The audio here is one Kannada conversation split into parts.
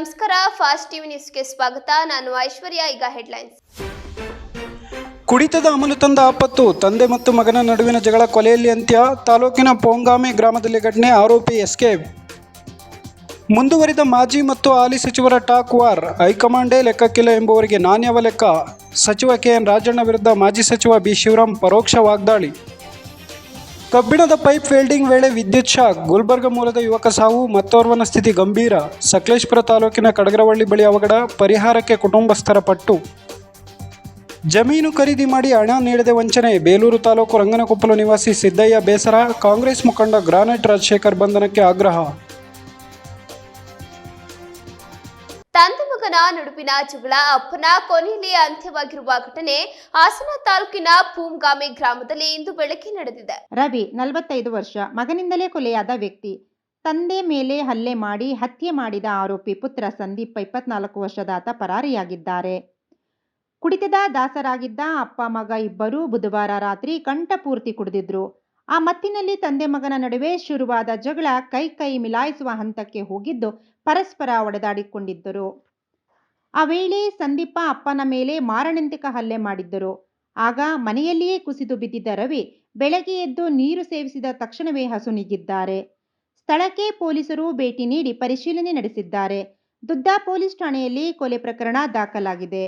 ನಮಸ್ಕಾರ, ಫಾಸ್ಟ್ ಟಿವಿ ನ್ಯೂಸ್ಗೆ ಸ್ವಾಗತ. ನಾನು ಐಶ್ವರ್ಯ, ಈಗ ಹೆಡ್ಲೈನ್ಸ್. ಕುಡಿತದ ಅಮಲು ತಂದ ಆಪತ್ತು. ತಂದೆ ಮತ್ತು ಮಗನ ನಡುವಿನ ಜಗಳ ಕೊಲೆಯಲ್ಲಿ ಅಂತ್ಯ. ತಾಲೂಕಿನ ಪೋಂಗಾಮಿ ಗ್ರಾಮದಲ್ಲಿ ಘಟನೆ, ಆರೋಪಿ ಎಸ್ಕೇಪ್. ಮುಂದುವರಿದ ಮಾಜಿ ಮತ್ತು ಹಾಲಿ ಸಚಿವರ ಟಾಕ್ ವಾರ್. ಹೈಕಮಾಂಡೇ ಲೆಕ್ಕಕ್ಕಿಲ್ಲ ಎಂಬುವರಿಗೆ ನಾಣ್ಯವ ಲೆಕ್ಕ. ಸಚಿವ ಕೆ ಎನ್ ರಾಜಣ್ಣ ವಿರುದ್ಧ ಮಾಜಿ ಸಚಿವ ಬಿ ಶಿವರಾಮ್ ಪರೋಕ್ಷ ವಾಗ್ದಾಳಿ. ಕಬ್ಬಿಣದ ಪೈಪ್ ವೆಲ್ಡಿಂಗ್ ವೇಳೆ ವಿದ್ಯುತ್ ಶಾಕ್. ಗುಲ್ಬರ್ಗ ಮೂಲದ ಯುವಕ ಸಾವು, ಮತ್ತೋರ್ವನ ಸ್ಥಿತಿ ಗಂಭೀರ. ಸಕಲೇಶ್ಪುರ ತಾಲೂಕಿನ ಕಡಗರವಳ್ಳಿ ಬಳಿ ಅವಘಡ, ಪರಿಹಾರಕ್ಕೆ ಕುಟುಂಬಸ್ಥರ ಪಟ್ಟು. ಜಮೀನು ಖರೀದಿ ಮಾಡಿ ಹಣ ನೀಡದೆ ವಂಚನೆ. ಬೇಲೂರು ತಾಲೂಕು ರಂಗನಕೊಪ್ಪಲು ನಿವಾಸಿ ಸಿದ್ದಯ್ಯ ಬೇಸರ. ಕಾಂಗ್ರೆಸ್ ಮುಖಂಡ ಗ್ರಾನೈಟ್ ರಾಜಶೇಖರ್ ಬಂಧನಕ್ಕೆ ಆಗ್ರಹ. ತಂದೆ ಮಗನ ನಡುವಿನ ಜಗಳ ಅಪ್ಪನ ಕೊನೆಯಲ್ಲಿ ಅಂತ್ಯವಾಗಿರುವ ಘಟನೆ ಹಾಸನ ತಾಲೂಕಿನ ಪೂಮ್ಗಾಮಿ ಗ್ರಾಮದಲ್ಲಿ ಇಂದು ಬೆಳಗ್ಗೆ ನಡೆದಿದೆ. ರವಿ, ನಲವತ್ತೈದು ವರ್ಷ, ಮಗನಿಂದಲೇ ಕೊಲೆಯಾದ ವ್ಯಕ್ತಿ. ತಂದೆ ಮೇಲೆ ಹಲ್ಲೆ ಮಾಡಿ ಹತ್ಯೆ ಮಾಡಿದ ಆರೋಪಿ ಪುತ್ರ ಸಂದೀಪ್ ಇಪ್ಪತ್ನಾಲ್ಕು ವರ್ಷದಾತ ಪರಾರಿಯಾಗಿದ್ದಾರೆ. ಕುಡಿತದ ದಾಸರಾಗಿದ್ದ ಅಪ್ಪ ಮಗ ಇಬ್ಬರೂ ಬುಧವಾರ ರಾತ್ರಿ ಕಂಠಪೂರ್ತಿ ಕುಡಿದಿದ್ರು. ಆ ಮತ್ತಿನಲ್ಲಿ ತಂದೆ ಮಗನ ನಡುವೆ ಶುರುವಾದ ಜಗಳ ಕೈ ಕೈ ಮಿಲಾಯಿಸುವ ಹಂತಕ್ಕೆ ಹೋಗಿದ್ದು ಪರಸ್ಪರ ಒಡೆದಾಡಿಕೊಂಡಿದ್ದರು. ಆ ವೇಳೆ ಸಂದೀಪ ಅಪ್ಪನ ಮೇಲೆ ಮಾರಣಂತಿಕ ಹಲ್ಲೆ ಮಾಡಿದ್ದರು. ಆಗ ಮನೆಯಲ್ಲಿಯೇ ಕುಸಿದು ಬಿದ್ದಿದ್ದ ರವಿ ಬೆಳಗ್ಗೆ ಎದ್ದು ನೀರು ಸೇವಿಸಿದ ತಕ್ಷಣವೇ ಹಸುನಿಗಿದ್ದಾರೆ ಸ್ಥಳಕ್ಕೆ ಪೊಲೀಸರು ಭೇಟಿ ನೀಡಿ ಪರಿಶೀಲನೆ ನಡೆಸಿದ್ದಾರೆ. ದುದ್ದಾ ಪೊಲೀಸ್ ಠಾಣೆಯಲ್ಲಿ ಕೊಲೆ ಪ್ರಕರಣ ದಾಖಲಾಗಿದೆ.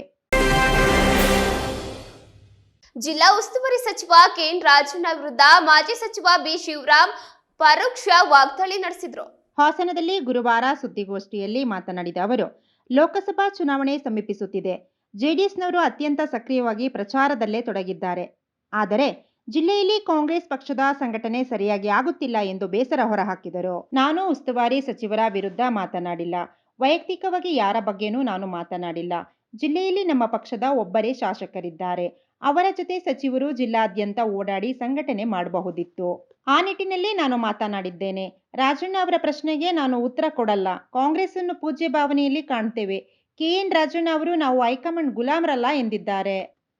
ಜಿಲ್ಲಾ ಉಸ್ತುವಾರಿ ಸಚಿವ ಕೆಎನ್ ರಾಜಣ್ಣ ವಿರುದ್ಧ ಮಾಜಿ ಸಚಿವ ಬಿ. ಶಿವರಾಮ್ ಪರೋಕ್ಷ ವಾಗ್ದಾಳಿ ನಡೆಸಿದ್ರು. ಹಾಸನದಲ್ಲಿ ಗುರುವಾರ ಸುದ್ದಿಗೋಷ್ಠಿಯಲ್ಲಿ ಮಾತನಾಡಿದ ಅವರು, ಲೋಕಸಭಾ ಚುನಾವಣೆ ಸಮೀಪಿಸುತ್ತಿದೆ. ಜೆಡಿಎಸ್ನವರು ಅತ್ಯಂತ ಸಕ್ರಿಯವಾಗಿ ಪ್ರಚಾರದಲ್ಲೇ ತೊಡಗಿದ್ದಾರೆ. ಆದರೆ, ಜಿಲ್ಲೆಯಲ್ಲಿ ಕಾಂಗ್ರೆಸ್ ಪಕ್ಷದ ಸಂಘಟನೆ ಸರಿಯಾಗಿ ಆಗುತ್ತಿಲ್ಲ ಎಂದು ಬೇಸರ ಹೊರಹಾಕಿದರು. ನಾನು ಉಸ್ತುವಾರಿ ಸಚಿವರ ವಿರುದ್ಧ ಮಾತನಾಡಿಲ್ಲ. ವೈಯಕ್ತಿಕವಾಗಿ ಯಾರ ಬಗ್ಗೆನೂ ನಾನು ಮಾತನಾಡಿಲ್ಲ. ಜಿಲ್ಲೆಯಲ್ಲಿ ನಮ್ಮ ಪಕ್ಷದ ಒಬ್ಬರೇ ಶಾಸಕರಿದ್ದಾರೆ. ಅವರ ಜೊತೆ ಸಚಿವರು ಜಿಲ್ಲಾದ್ಯಂತ ಓಡಾಡಿ ಸಂಘಟನೆ ಮಾಡಬಹುದಿತ್ತು. ಆ ನಿಟ್ಟಿನಲ್ಲಿ ನಾನು ಮಾತನಾಡಿದ್ದೇನೆ. ರಾಜಣ್ಣ ಅವರ ಪ್ರಶ್ನೆಗೆ ನಾನು ಉತ್ತರ ಕೊಡಲ್ಲ. ಕಾಂಗ್ರೆಸ್ ಅನ್ನು ಪೂಜ್ಯ ಭಾವನೆಯಲ್ಲಿ ಕಾಣ್ತೇವೆ. ಕೆಎನ್ ರಾಜಣ್ಣ ಅವರು ನಾವು ಹೈಕಮಾಂಡ್ ಗುಲಾಮರಲ್ಲ ಎಂದಿದ್ದಾರೆ.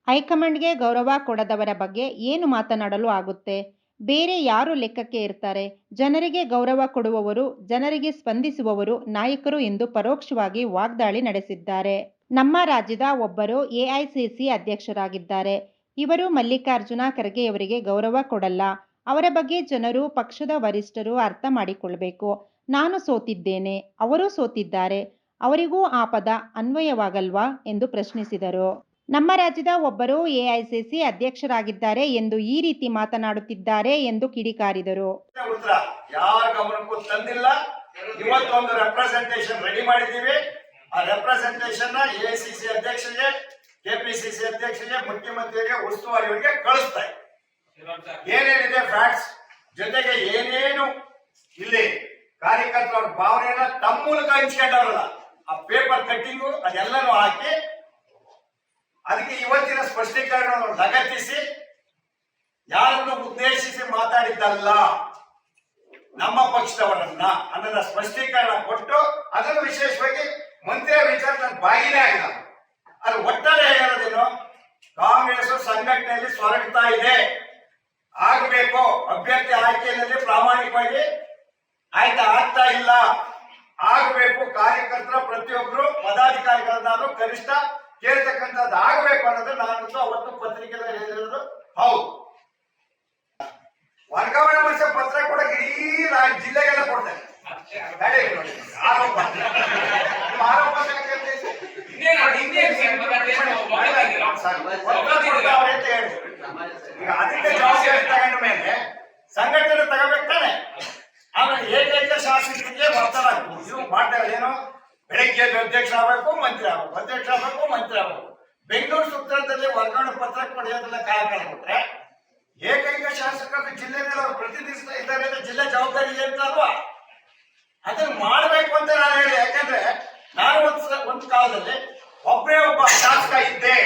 ಹೈಕಮಾಂಡ್ಗೆ ಗೌರವ ಕೊಡದವರ ಬಗ್ಗೆ ಏನು ಮಾತನಾಡಲು ಆಗುತ್ತೆ? ಬೇರೆ ಯಾರು ಲೆಕ್ಕಕ್ಕೆ ಇರ್ತಾರೆ? ಜನರಿಗೆ ಗೌರವ ಕೊಡುವವರು, ಜನರಿಗೆ ಸ್ಪಂದಿಸುವವರು ನಾಯಕರು ಎಂದು ಪರೋಕ್ಷವಾಗಿ ವಾಗ್ದಾಳಿ ನಡೆಸಿದ್ದಾರೆ. ನಮ್ಮ ರಾಜ್ಯದ ಒಬ್ಬರು ಎಐಸಿಸಿ ಅಧ್ಯಕ್ಷರಾಗಿದ್ದಾರೆ. ಇವರು ಮಲ್ಲಿಕಾರ್ಜುನ ಖರ್ಗೆಯವರಿಗೆ ಗೌರವ ಕೊಡಲ್ಲ. ಅವರ ಬಗ್ಗೆ ಜನರು, ಪಕ್ಷದ ವರಿಷ್ಠರು ಅರ್ಥ ಮಾಡಿಕೊಳ್ಳಬೇಕು ನಾನು ಸೋತಿದ್ದೇನೆ. ಅವರು ಸೋತಿದ್ದಾರೆ. ಅವರಿಗೂ ಆ ಪದ ಅನ್ವಯವಾಗಲ್ವಾ ಎಂದು ಪ್ರಶ್ನಿಸಿದರು. ನಮ್ಮ ರಾಜ್ಯದ ಒಬ್ಬರು ಎಐಸಿಸಿ ಅಧ್ಯಕ್ಷರಾಗಿದ್ದಾರೆ ಎಂದು ಈ ರೀತಿ ಮಾತನಾಡುತ್ತಿದ್ದಾರೆ ಎಂದು ಕಿಡಿಕಾರಿದರು. ರೆಡಿ ಮಾಡಿದ್ದೀವಿ. ಆ ರೆಪ್ರೆಸೆಂಟೇಷನ್ ಸಿ ಅಧ್ಯಕ್ಷರಿಗೆ ಸಿ ಅಧ್ಯಕ್ಷರಿಗೆ, ಮುಖ್ಯಮಂತ್ರಿಗೆ, ಉಸ್ತುವಾರಿಯವರಿಗೆ ಕಳಿಸ್ತಾ ಇದೆ. ಏನೇನಿದೆ ಫ್ಯಾಕ್ಟ್ಸ್ ಜೊತೆಗೆ ಏನೇನು ಇಲ್ಲಿ ಕಾರ್ಯಕರ್ತರ ಭಾವನೆಯನ್ನ ತಮ್ಮ ಮೂಲಕ ಹಂಚ್ಕೊಂಡವ್ರಲ್ಲ, ಆ ಪೇಪರ್ ಕಟ್ಟಿಂಗು ಅದೆಲ್ಲನೂ ಹಾಕಿ ಅದಕ್ಕೆ ಇವತ್ತಿನ ಸ್ಪಷ್ಟೀಕರಣವನ್ನು ಲಗತ್ತಿಸಿ, ಯಾರನ್ನು ಉದ್ದೇಶಿಸಿ ಮಾತಾಡಿದ್ದಲ್ಲ, ನಮ್ಮ ಪಕ್ಷದವರನ್ನ ಅನ್ನದ ಸ್ಪಷ್ಟೀಕರಣ ಕೊಟ್ಟು ಅದನ್ನು ವಿಶೇಷವಾಗಿ ಮಂತ್ರಿಯ ವಿಚಾರ ನನ್ನ ಬಾಯಿನೇ ಆಗಿಲ್ಲ ಅದು ಒಟ್ಟಾರೆ ಹೇಳೋದೇನು? ಕಾಂಗ್ರೆಸ್ ಸಂಘಟನೆಯಲ್ಲಿ ಸ್ವರಗ್ತಾ ಇದೆ. ಆಗಬೇಕು. ಅಭ್ಯರ್ಥಿ ಆಯ್ಕೆಯಲ್ಲಿ ಪ್ರಾಮಾಣಿಕವಾಗಿ ಆಯ್ತಾ ಆಗ್ತಾ ಇಲ್ಲ. ಆಗಬೇಕು. ಕಾರ್ಯಕರ್ತರ ಪ್ರತಿಯೊಬ್ಬರು ಪದಾಧಿಕಾರಿಗಳನ್ನಾದ್ರು ಕನಿಷ್ಠ ಕೇಳ್ತಕ್ಕಂಥದ್ದು ಆಗಬೇಕು ಅನ್ನೋದು ನಾನು ಅವತ್ತು ಪತ್ರಿಕೆಯಲ್ಲಿ ಹೇಳಿರೋದು. ಹೌದು. ವರ್ಗಾವಣೆ ಮಾಡಿಸೋ ಪತ್ರ ಕೂಡ ಇಡೀ ಜಿಲ್ಲೆಗೆಲ್ಲ ಕೊಡ್ತಾರೆ ತಡೆ ನೋಡಿ, ಆರೋಪ ನಿಮ್ಮ ಆರೋಪ ಯಾಕೆ ಅಂತ ಹೇಳಿ? ಸರ್, ಪತ್ರ ಕೊಡ್ತಾವ್ರೆ ಅಂತ ಹೇಳಿ. ಈಗ ಅದಕ್ಕೆ ಜವಾಬ್ದಾರಿ ತಗೊಂಡ ಮೇಲೆ ಸಂಘಟನೆ ತಗೋಬೇಕು ತಾನೆ ಆಮೇಲೆ ಏಕೈಕ ಶಾಸಕರಿಗೆ ಒತ್ತಡ ಇದು ಮಾಡ್ತಾರೆ ಏನು ಬೆಳಗ್ಗೆ ಎದ್ದು ಅಧ್ಯಕ್ಷ ಆಗ್ಬೇಕು ಮಂತ್ರಿ ಆಗ್ಬೇಕು ಅಧ್ಯಕ್ಷ ಆಗ್ಬೇಕು ಮಂತ್ರಿ ಆಗ್ಬೇಕು ಬೆಂಗಳೂರು ಸುತ್ತಳದಲ್ಲಿ ವರ್ಗಾವಣೆ ಪತ್ರ ಪಡೆಯೋದೆಲ್ಲ ಕಾಲ ಕೊಟ್ರೆ ಏಕೈಕ ಶಾಸಕರು ಜಿಲ್ಲೆಯಲ್ಲಿ ಅವರು ಪ್ರತಿನಿಧಿಸ್ತಾ ಇದ್ದಾರೆ ಅಂದ್ರೆ ಜಿಲ್ಲೆ ಜವಾಬ್ದಾರಿ ಇದೆ ಅಂತ ಅಲ್ವಾ ಅದನ್ನ ಮಾಡಬೇಕು ಅಂತ ನಾನು ಹೇಳಿ ಯಾಕಂದ್ರೆ ನಾನು ಒಂದು ಸ- ಒಂದು ಕಾಲದಲ್ಲಿ ಒಬ್ಬರೇ ಒಬ್ಬ ಶಾಸಕ ಇದ್ದೆ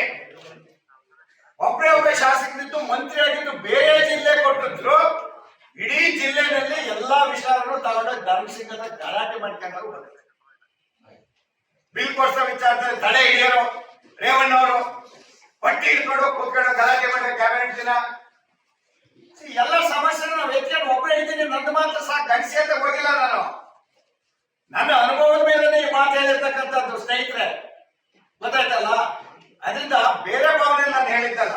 ಒಬ್ಬರೇ ಒಬ್ಬ ಶಾಸಕರಿದ್ದು ಮಂತ್ರಿ ಆಗಿದ್ದು ಬೇರೆ ಜಿಲ್ಲೆ ಕೊಟ್ಟಿದ್ರು ಇಡೀ ಜಿಲ್ಲೆನಲ್ಲಿ ಎಲ್ಲಾ ವಿಚಾರಗಳು ತಗೊಂಡೋಗಿ ಧರ್ಮಸಿಂಗದ ಗಲಾಟೆ ಮಾಡ್ಕೊಂಡವರು ಬಂದ್ರು ಬಿಲ್ ಕೊಡ್ಸೋ ವಿಚಾರದಲ್ಲಿ ತಡೆ ಹಿಡಿಯೋರು ರೇವಣ್ಣವರು ಪಟ್ಟಿ ಹಿಡ್ಕೊಂಡು ಕೂತ್ಕೊಂಡು ಗಲಾಟೆ ಮಾಡಿದ್ರೆ ಕ್ಯಾಬಿನೆಟ್ ದಿನ ಎಲ್ಲ ಸಮಸ್ಯೆ ನಾವು ಒಬ್ಬರು ಇದ್ದೀನಿ, ನಂದು ಮಾತ್ರ ಸಾಕು ಗಣಿಸಿ ಅಂತ ಹೋಗಿಲ್ಲ ನಾನು. ನನ್ನ ಅನುಭವದ ಮೇಲೆ ಈ ಮಾತು ಹೇಳಿರ್ತಕ್ಕಂಥದ್ದು ಸ್ನೇಹಿತರೆ. ಗೊತ್ತಾಯ್ತಲ್ಲ? ಅದರಿಂದ ಬೇರೆ ಭಾವನೆ ನಾನು ಹೇಳಿದ್ದಲ್ಲ.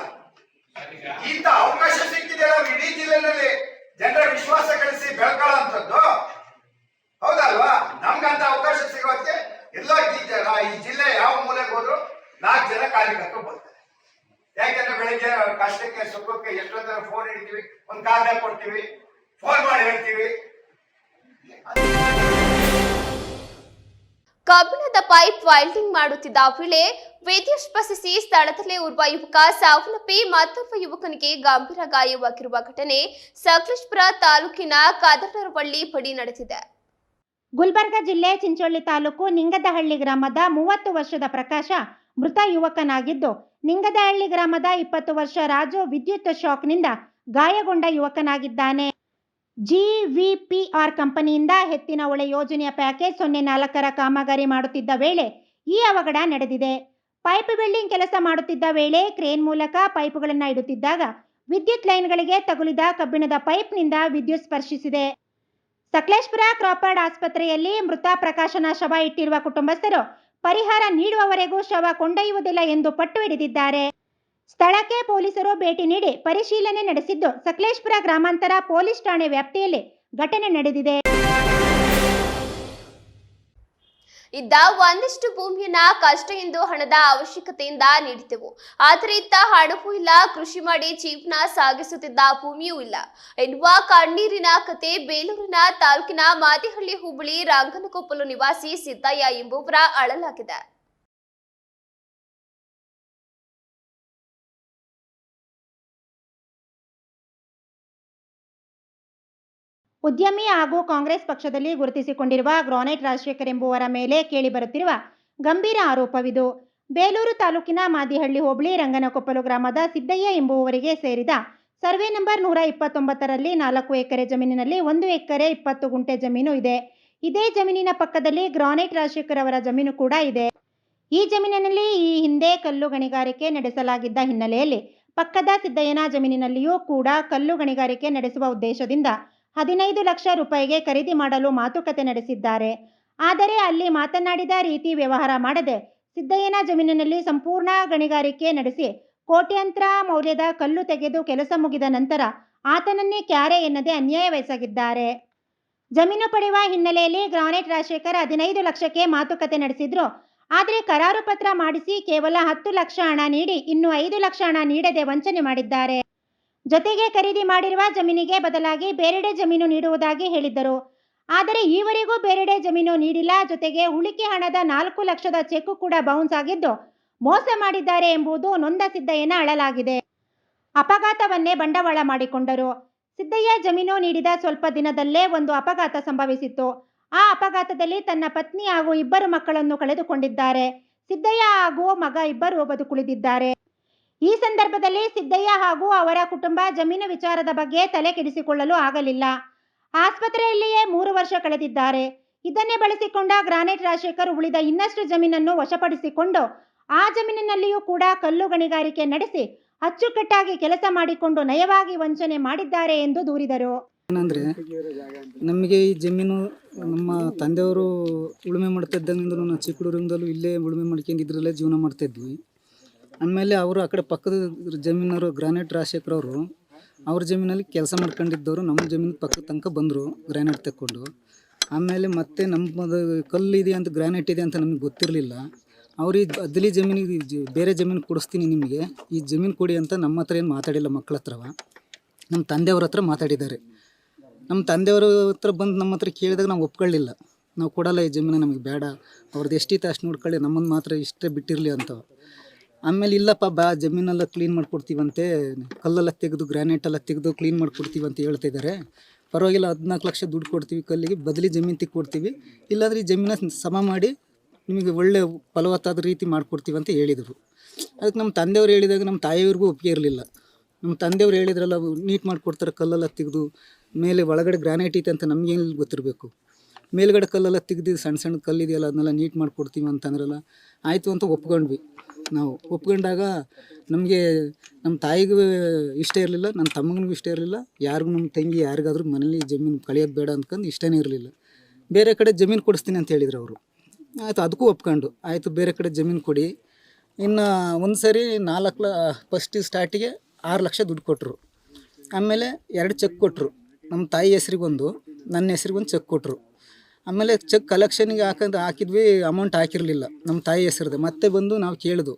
ಇಂತ ಅವಕಾಶ ಸಿಕ್ಕಿದೆಯಲ್ಲ ಇಡೀ ಜಿಲ್ಲೆನಲ್ಲಿ ಜನರ ವಿಶ್ವಾಸ ಗಳಿಸಿ ಬೆಳ್ಕೊಳ್ಳೋ ಹೌದಲ್ವಾ? ನಮ್ಗಂತ ಅವಕಾಶ ಸಿಗೋದಕ್ಕೆ ಎಲ್ಲ ಈ ಜಿಲ್ಲೆ ಯಾವ ಮೂಲೆಗೆ ಹೋದ್ರು ನಾಲ್ಕು ಜನ ಕಾರ್ಯಕರ್ತರು ಬರ್ತಾರೆ. ಯಾಕಂದ್ರೆ ಬೆಳಿಗ್ಗೆ ಕಷ್ಟಕ್ಕೆ ಸುಖಕ್ಕೆ ಎಷ್ಟೊತ್ತರ ಫೋನ್ ಹಿಡಿತೀವಿ ಒಂದು ಕಾಗದ ಕೊಡ್ತೀವಿ ಫೋನ್ ಮಾಡಿ ಹೇಳ್ತೀವಿ. ಕಬ್ಬಿಣದ ಪೈಪ್ ವೈಲ್ಡಿಂಗ್ ಮಾಡುತ್ತಿದ್ದ ವೇಳೆ ವಿದ್ಯುತ್ ಸ್ಪರ್ಶಿಸಿ ಸ್ಥಳದಲ್ಲೇ ಓರ್ವ ಯುವಕ ಸಾವನ್ನಪ್ಪಿ ಮತ್ತೊಬ್ಬ ಯುವಕನಿಗೆ ಗಂಭೀರ ಗಾಯವಾಗಿರುವ ಘಟನೆ ಸಕಲೇಶ್ಪುರ ತಾಲೂಕಿನ ಕದರವಳ್ಳಿ ಬಳಿ ನಡೆದಿದೆ. ಗುಲ್ಬರ್ಗ ಜಿಲ್ಲೆ ಚಿಂಚೋಳಿ ತಾಲೂಕು ನಿಂಗದಹಳ್ಳಿ ಗ್ರಾಮದ ಮೂವತ್ತು ವರ್ಷದ ಪ್ರಕಾಶ ಮೃತ ಯುವಕನಾಗಿದ್ದು ನಿಂಗದಹಳ್ಳಿ ಗ್ರಾಮದ ಇಪ್ಪತ್ತು ವರ್ಷ ರಾಜು ವಿದ್ಯುತ್ ಶಾಕ್ನಿಂದ ಗಾಯಗೊಂಡ ಯುವಕನಾಗಿದ್ದಾನೆ. ಜಿವಿಪಿಆರ್ ಕಂಪನಿಯಿಂದ ಹೆತ್ತಿನ ಹೊಳೆ ಯೋಜನೆಯ ಪ್ಯಾಕೇಜ್ ಸೊನ್ನೆ ನಾಲ್ಕರ ಕಾಮಗಾರಿ ಮಾಡುತ್ತಿದ್ದ ವೇಳೆ ಈ ಅವಘಡ ನಡೆದಿದೆ. ಪೈಪ್ ಬಿಲ್ಡಿಂಗ್ ಕೆಲಸ ಮಾಡುತ್ತಿದ್ದ ವೇಳೆ ಕ್ರೇನ್ ಮೂಲಕ ಪೈಪ್ಗಳನ್ನು ಇಡುತ್ತಿದ್ದಾಗ ವಿದ್ಯುತ್ ಲೈನ್ಗಳಿಗೆ ತಗುಲಿದ ಕಬ್ಬಿಣದ ಪೈಪ್ನಿಂದ ವಿದ್ಯುತ್ ಸ್ಪರ್ಶಿಸಿದೆ. ಸಕಲೇಶ್ಪುರ ಕ್ರಾಪರ್ಡ್ ಆಸ್ಪತ್ರೆಯಲ್ಲಿ ಮೃತ ಪ್ರಕಾಶನ ಶವ ಇಟ್ಟಿರುವ ಕುಟುಂಬಸ್ಥರು ಪರಿಹಾರ ನೀಡುವವರೆಗೂ ಶವ ಕೊಂಡೊಯ್ಯುವುದಿಲ್ಲ ಎಂದು ಪಟ್ಟು ಹಿಡಿದಿದ್ದಾರೆ. ಸ್ಥಳಕ್ಕೆ ಪೊಲೀಸರು ಭೇಟಿ ನೀಡಿ ಪರಿಶೀಲನೆ ನಡೆಸಿದ್ದು ಸಕಲೇಶ್ಪುರ ಗ್ರಾಮಾಂತರ ಪೊಲೀಸ್ ಠಾಣೆ ವ್ಯಾಪ್ತಿಯಲ್ಲಿ ಘಟನೆ ನಡೆದಿದೆ. ಇದ್ದ ಒಂದಿಷ್ಟು ಭೂಮಿಯನ್ನ ಕಷ್ಟ ಎಂದು ಹಣದ ಅವಶ್ಯಕತೆಯಿಂದ ನೀಡಿದೆವು ಆದರೆ ಇತ್ತ ಹಣವೂ ಇಲ್ಲ, ಕೃಷಿ ಮಾಡಿ ಜೀವನ ಸಾಗಿಸುತ್ತಿದ್ದ ಭೂಮಿಯೂ ಇಲ್ಲ. ಎನ್ನುವ ಕಣ್ಣೀರಿನ ಕತೆ ಬೇಲೂರಿನ ತಾಲೂಕಿನ ಮಾದಿಹಳ್ಳಿ ಹುಬ್ಬಳ್ಳಿ ರಂಗನಕೊಪ್ಪಲು ನಿವಾಸಿ ಸಿದ್ದಯ್ಯ ಎಂಬುವರ ಅಳಲಾಗಿದೆ. ಉದ್ಯಮಿ ಹಾಗೂ ಕಾಂಗ್ರೆಸ್ ಪಕ್ಷದಲ್ಲಿ ಗುರುತಿಸಿಕೊಂಡಿರುವ ಗ್ರಾನೈಟ್ ರಾಜಶೇಖರ್ ಎಂಬುವರ ಮೇಲೆ ಕೇಳಿಬರುತ್ತಿರುವ ಗಂಭೀರ ಆರೋಪವಿದು. ಬೇಲೂರು ತಾಲೂಕಿನ ಮಾದಿಹಳ್ಳಿ ಹೋಬಳಿ ರಂಗನಕೊಪ್ಪಲು ಗ್ರಾಮದ ಸಿದ್ದಯ್ಯ ಎಂಬುವವರಿಗೆ ಸೇರಿದ ಸರ್ವೆ ನಂಬರ್ ನೂರ ಇಪ್ಪತ್ತೊಂಬತ್ತರಲ್ಲಿ ನಾಲ್ಕು ಎಕರೆ ಜಮೀನಿನಲ್ಲಿ ಒಂದು ಎಕರೆ ಇಪ್ಪತ್ತು ಗುಂಟೆ ಜಮೀನು ಇದೆ. ಇದೇ ಜಮೀನಿನ ಪಕ್ಕದಲ್ಲಿ ಗ್ರಾನೈಟ್ ರಾಜಶೇಖರ್ ಅವರ ಜಮೀನು ಕೂಡ ಇದೆ. ಈ ಜಮೀನಿನಲ್ಲಿ ಈ ಹಿಂದೆ ಕಲ್ಲು ಗಣಿಗಾರಿಕೆ ನಡೆಸಲಾಗಿದ್ದ ಹಿನ್ನೆಲೆಯಲ್ಲಿ ಪಕ್ಕದ ಸಿದ್ದಯ್ಯನ ಜಮೀನಿನಲ್ಲಿಯೂ ಕೂಡ ಕಲ್ಲು ಗಣಿಗಾರಿಕೆ ನಡೆಸುವ ಉದ್ದೇಶದಿಂದ ಹದಿನೈದು ಲಕ್ಷ ರೂಪಾಯಿಗೆ ಖರೀದಿ ಮಾಡಲು ಮಾತುಕತೆ ನಡೆಸಿದ್ದಾರೆ. ಆದರೆ ಅಲ್ಲಿ ಮಾತನಾಡಿದ ರೀತಿ ವ್ಯವಹಾರ ಮಾಡದೆ ಸಿದ್ದಯ್ಯನ ಜಮೀನಿನಲ್ಲಿ ಸಂಪೂರ್ಣ ಗಣಿಗಾರಿಕೆ ನಡೆಸಿ ಕೋಟ್ಯಂತರ ಮೌಲ್ಯದ ಕಲ್ಲು ತೆಗೆದು ಕೆಲಸ ಮುಗಿದ ನಂತರ ಆತನನ್ನೇ ಕ್ಯಾರೆ ಎನ್ನದೆ ಅನ್ಯಾಯವೆಸಗಿದ್ದಾರೆ ಜಮೀನು ಪಡೆಯುವ ಹಿನ್ನೆಲೆಯಲ್ಲಿ ಗ್ರಾನೈಟ್ ರಾಜಶೇಖರ್ ಹದಿನೈದು ಲಕ್ಷಕ್ಕೆ ಮಾತುಕತೆ ನಡೆಸಿದ್ರು. ಆದರೆ ಕರಾರು ಪತ್ರ ಮಾಡಿಸಿ ಕೇವಲ ಹತ್ತು ಲಕ್ಷ ಹಣ ನೀಡಿ ಇನ್ನು ಐದು ಲಕ್ಷ ಹಣ ನೀಡದೆ ವಂಚನೆ ಮಾಡಿದ್ದಾರೆ. ಜೊತೆಗೆ ಖರೀದಿ ಮಾಡಿರುವ ಜಮೀನಿಗೆ ಬದಲಾಗಿ ಬೇರೆಡೆ ಜಮೀನು ನೀಡುವುದಾಗಿ ಹೇಳಿದ್ದರು. ಆದರೆ ಈವರೆಗೂ ಬೇರೆಡೆ ಜಮೀನು ನೀಡಿಲ್ಲ. ಜೊತೆಗೆ ಉಳಿಕೆ ಹಣದ ನಾಲ್ಕು ಲಕ್ಷದ ಚೆಕ್ ಕೂಡ ಬೌನ್ಸ್ ಆಗಿದ್ದು ಮೋಸ ಮಾಡಿದ್ದಾರೆ ಎಂಬುದು ನೊಂದ ಸಿದ್ದಯ್ಯನ ಅಳಲಾಗಿದೆ. ಅಪಘಾತವನ್ನೇ ಬಂಡವಾಳ ಮಾಡಿಕೊಂಡರು. ಸಿದ್ದಯ್ಯ ಜಮೀನು ನೀಡಿದ ಸ್ವಲ್ಪ ದಿನದಲ್ಲೇ ಒಂದು ಅಪಘಾತ ಸಂಭವಿಸಿತ್ತು. ಆ ಅಪಘಾತದಲ್ಲಿ ತನ್ನ ಪತ್ನಿ ಹಾಗೂ ಇಬ್ಬರು ಮಕ್ಕಳನ್ನು ಕಳೆದುಕೊಂಡಿದ್ದಾರೆ. ಸಿದ್ದಯ್ಯ ಹಾಗೂ ಮಗ ಇಬ್ಬರು ಬದುಕುಳಿದಿದ್ದಾರೆ. ಈ ಸಂದರ್ಭದಲ್ಲಿ ಸಿದ್ದಯ್ಯ ಹಾಗೂ ಅವರ ಕುಟುಂಬ ಜಮೀನು ವಿಚಾರದ ಬಗ್ಗೆ ತಲೆ ಕೆಡಿಸಿಕೊಳ್ಳಲು ಆಗಲಿಲ್ಲ. ಆಸ್ಪತ್ರೆಯಲ್ಲಿಯೇ ಮೂರು ವರ್ಷ ಕಳೆದಿದ್ದಾರೆ. ಇದನ್ನೇ ಬಳಸಿಕೊಂಡ ಗ್ರಾನೈಟ್ ರಾಜಶೇಖರ್ ಉಳಿದ ಇನ್ನಷ್ಟು ಜಮೀನನ್ನು ವಶಪಡಿಸಿಕೊಂಡು ಆ ಜಮೀನಿನಲ್ಲಿಯೂ ಕೂಡ ಕಲ್ಲು ಗಣಿಗಾರಿಕೆ ನಡೆಸಿ ಅಚ್ಚುಕಟ್ಟಾಗಿ ಕೆಲಸ ಮಾಡಿಕೊಂಡು ನಯವಾಗಿ ವಂಚನೆ ಮಾಡಿದ್ದಾರೆ ಎಂದು ದೂರಿದರು. ನಮಗೆ ಈ ಜಮೀನು ನಮ್ಮ ತಂದೆಯವರು ಉಳುಮೆ ಮಾಡ್ತಿದ್ದಂಗಿಂದ ನಾವು ಚಿಕ್ಕ ಹುಡುಗರಿಂದಲೂ ಇಲ್ಲೇ ಉಳುಮೆ ಮಾಡ್ಕೊಂಡು ಇದ್ರಲ್ಲೇ ಜೀವನ ಮಾಡ್ತಾಯಿದ್ವಿ ಆಮೇಲೆ ಅವರು ಆ ಕಡೆ ಪಕ್ಕದ ಜಮೀನವರು, ಗ್ರಾನೈಟ್ ರಾಜಶೇಖರ್ ಅವರು ಅವ್ರ ಜಮೀನಲ್ಲಿ ಕೆಲಸ ಮಾಡ್ಕೊಂಡಿದ್ದವರು ನಮ್ಮ ಜಮೀನು ಪಕ್ಕದ ತನಕ ಬಂದರು ಗ್ರಾನೈಟ್ ತಗೊಂಡು ಆಮೇಲೆ ಮತ್ತೆ ನಮ್ಮದು ಕಲ್ಲು ಇದೆ ಅಂತ ಗ್ರಾನೈಟ್ ಇದೆ ಅಂತ ನಮಗೆ ಗೊತ್ತಿರಲಿಲ್ಲ. ಅವ್ರು ಈ ಅದಲಿ ಜಮೀನಿಗೆ ಬೇರೆ ಜಮೀನು ಕೊಡಿಸ್ತೀನಿ ನಿಮಗೆ, ಈ ಜಮೀನು ಕೊಡಿ ಅಂತ ನಮ್ಮ ಹತ್ರ ಏನು ಮಾತಾಡಿಲ್ಲ ಮಕ್ಕಳ ಹತ್ರವ ನಮ್ಮ ತಂದೆಯವ್ರ ಹತ್ರ ಮಾತಾಡಿದ್ದಾರೆ. ನಮ್ಮ ತಂದೆಯವ್ರ ಹತ್ರ ಬಂದು ನಮ್ಮ ಹತ್ರ ಕೇಳಿದಾಗ ನಾವು ಒಪ್ಕೊಳ್ಳಿಲ್ಲ. ನಾವು ಕೊಡಲ್ಲ ಈ ಜಮೀನು ನಮಗೆ ಬೇಡ, ಅವ್ರದ್ದು ಎಷ್ಟಿತ್ತು ಅಷ್ಟು ನೋಡ್ಕೊಳ್ಳಿ, ನಮ್ಮನ್ನು ಮಾತ್ರ ಇಷ್ಟೇ ಬಿಟ್ಟಿರಲಿ ಅಂತ ಆಮೇಲೆ ಇಲ್ಲಪ್ಪ, ಬಾ, ಜಮೀನೆಲ್ಲ ಕ್ಲೀನ್ ಮಾಡಿಕೊಡ್ತೀವಂತೆ. ಕಲ್ಲೆಲ್ಲ ತೆಗೆದು ಗ್ರಾನೈಟ್ ಎಲ್ಲ ತೆಗೆದು ಕ್ಲೀನ್ ಮಾಡಿಕೊಡ್ತೀವಿ ಅಂತ ಇದ್ದಾರೆ. ಪರವಾಗಿಲ್ಲ, ಹದಿನಾಲ್ಕು ಲಕ್ಷ ದುಡ್ಡು ಕೊಡ್ತೀವಿ ಕಲ್ಲಿಗೆ, ಬದಲಿ ಜಮೀನು ಕೊಡ್ತೀವಿ. ಇಲ್ಲಾಂದ್ರೆ ಈ ಜಮೀನ ಸಮ ಮಾಡಿ ನಿಮಗೆ ಒಳ್ಳೆ ಫಲವತ್ತಾದ ರೀತಿ ಮಾಡಿಕೊಡ್ತೀವಿ ಅಂತ ಹೇಳಿದರು. ಅದಕ್ಕೆ ನಮ್ಮ ತಂದೆಯವ್ರು ಹೇಳಿದಾಗ ನಮ್ಮ ತಾಯಿಯವ್ರಿಗೂ ಒಪ್ಪಿಗೆ ಇರಲಿಲ್ಲ. ನಮ್ಮ ತಂದೆಯವ್ರು ಹೇಳಿದ್ರಲ್ಲ, ನೀಟ್ ಮಾಡಿಕೊಡ್ತಾರೆ, ಕಲ್ಲೆಲ್ಲ ತೆಗೆದು, ಮೇಲೆ ಒಳಗಡೆ ಗ್ರಾನೈಟ್ ಐತೆ ಅಂತ ನಮಗೇನು ಗೊತ್ತಿರಬೇಕು? ಮೇಲ್ಗಡೆ ಕಲ್ಲೆಲ್ಲ ತೆಗೆದು, ಸಣ್ಣ ಸಣ್ಣ ಕಲ್ಲಿದೆಯಲ್ಲ ಅದನ್ನೆಲ್ಲ ನೀಟ್ ಮಾಡಿಕೊಡ್ತೀವಿ ಅಂತಂದ್ರಲ್ಲ, ಆಯಿತು ಅಂತ ಒಪ್ಕೊಂಡ್ವಿ. ನಾವು ಒಪ್ಕೊಂಡಾಗ ನಮಗೆ ನಮ್ಮ ತಾಯಿಗೂ ಇಷ್ಟ ಇರಲಿಲ್ಲ ನನ್ನ ತಮ್ಮನಿಗೂ ಇಷ್ಟ ಇರಲಿಲ್ಲ, ಯಾರಿಗೂ ನಮ್ಮ ತಂಗಿ ಯಾರಿಗಾದ್ರೂ ಮನೇಲಿ ಜಮೀನು ಕಳಿಯೋದು ಬೇಡ ಅಂದ್ಕೊಂಡು ಇಷ್ಟನೇ ಇರಲಿಲ್ಲ. ಬೇರೆ ಕಡೆ ಜಮೀನು ಕೊಡಿಸ್ತೀನಿ ಅಂತ ಹೇಳಿದ್ರು ಅವರು. ಆಯಿತು, ಅದಕ್ಕೂ ಒಪ್ಕೊಂಡು. ಆಯಿತು, ಬೇರೆ ಕಡೆ ಜಮೀನು ಕೊಡಿ. ಇನ್ನು ಒಂದು ಸರಿ ನಾಲ್ಕು ಲ ಫಸ್ಟ್ ಸ್ಟಾರ್ಟಿಗೆ ಆರು ಲಕ್ಷ ದುಡ್ಡು ಕೊಟ್ಟರು ಆಮೇಲೆ ಎರಡು ಚೆಕ್ ಕೊಟ್ಟರು ನಮ್ಮ ತಾಯಿ ಹೆಸ್ರಿಗೊಂದು, ನನ್ನ ಹೆಸ್ರಿಗೊಂದು ಚೆಕ್ ಕೊಟ್ಟರು ಆಮೇಲೆ ಚೆಕ್ ಕಲೆಕ್ಷನ್ಗೆ ಹಾಕಂತ ಹಾಕಿದ್ವಿ ಅಮೌಂಟ್ ಹಾಕಿರಲಿಲ್ಲ. ನಮ್ಮ ತಾಯಿ ಹೆಸ್ರದ್ದು ಮತ್ತೆ ಬಂದು ನಾವು ಕೇಳಿದ್ವು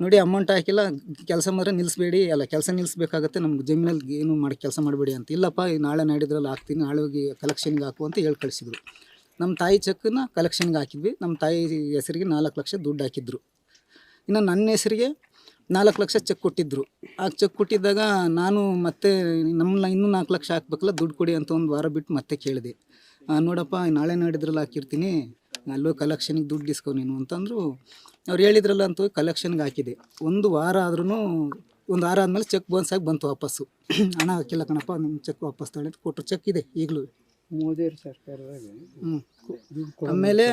ನೋಡಿ ಅಮೌಂಟ್ ಹಾಕಿಲ್ಲ, ಕೆಲಸ ಮಾತ್ರ ನಿಲ್ಲಿಸ್ಬೇಡಿ ಅಲ್ಲ, ಕೆಲಸ ನಿಲ್ಲಿಸ್ಬೇಕಾಗತ್ತೆ ನಮ್ಗೆ ಜಮೀನಲ್ಲಿ ಏನು ಮಾಡಿ, ಕೆಲಸ ಮಾಡಬೇಡಿ ಅಂತ. ಇಲ್ಲಪ್ಪ ನಾಳೆ ನಾಡಿದ್ರಲ್ಲಿ ಹಾಕ್ತೀನಿ, ನಾಳೆ ಹೋಗಿ ಕಲೆಕ್ಷನ್ಗೆ ಹಾಕು ಅಂತ ಹೇಳಿ ಕಳಿಸಿದ್ರು. ನಮ್ಮ ತಾಯಿ ಚೆಕ್ಕನ್ನ ಕಲೆಕ್ಷನ್ಗೆ ಹಾಕಿದ್ವಿ. ನಮ್ಮ ತಾಯಿ ಹೆಸರಿಗೆ ನಾಲ್ಕು ಲಕ್ಷ ದುಡ್ಡು ಹಾಕಿದ್ರು. ಇನ್ನು ನನ್ನ ಹೆಸರಿಗೆ ನಾಲ್ಕು ಲಕ್ಷ ಚೆಕ್ ಕೊಟ್ಟಿದ್ದರು ಆ ಚೆಕ್ ಕೊಟ್ಟಿದ್ದಾಗ ನಾನು ಮತ್ತೆ ನಮ್ಮನ್ನ ಇನ್ನೂ ನಾಲ್ಕು ಲಕ್ಷ ಹಾಕ್ಬೇಕಲ್ಲ, ದುಡ್ಡು ಕೊಡಿ ಅಂತ ಒಂದು ವಾರ ಬಿಟ್ಟು ಮತ್ತೆ ಕೇಳಿದೆ. ನೋಡಪ್ಪ ನಾಳೆ ನಾಡಿದ್ರಲ್ಲಿ ಹಾಕಿರ್ತೀನಿ. ಅಲ್ಲೋ ಕಲೆಕ್ಷನಿಗೆ ದುಡ್ಡು ಇಸ್ಕೊ ನೀನು ಅಂತಂದರು ಅವ್ರು ಹೇಳಿದ್ರಲ್ಲ ಅಂತ ಹೋಗಿ ಕಲೆಕ್ಷನ್ಗೆ ಹಾಕಿದೆ. ಒಂದು ವಾರ ಆದ್ರೂ ಒಂದು ವಾರ ಆದಮೇಲೆ ಚೆಕ್ ಬೌನ್ಸಾಗಿ ಬಂತು ವಾಪಸ್ಸು. ಹಣ ಹಾಕಿಲ್ಲ ಕಣಪ್ಪ ನಿಮ್ಮ ಚೆಕ್ ವಾಪಸ್ ತಗೊಳ್ಳಿ ಅಂತ ಕೊಟ್ಟರು ಚೆಕ್ ಇದೆ ಈಗಲೂ. ಮೋದಿ ಸರ್ಕಾರದಾಗ ಹ್ಞೂ ಆಮೇಲೆ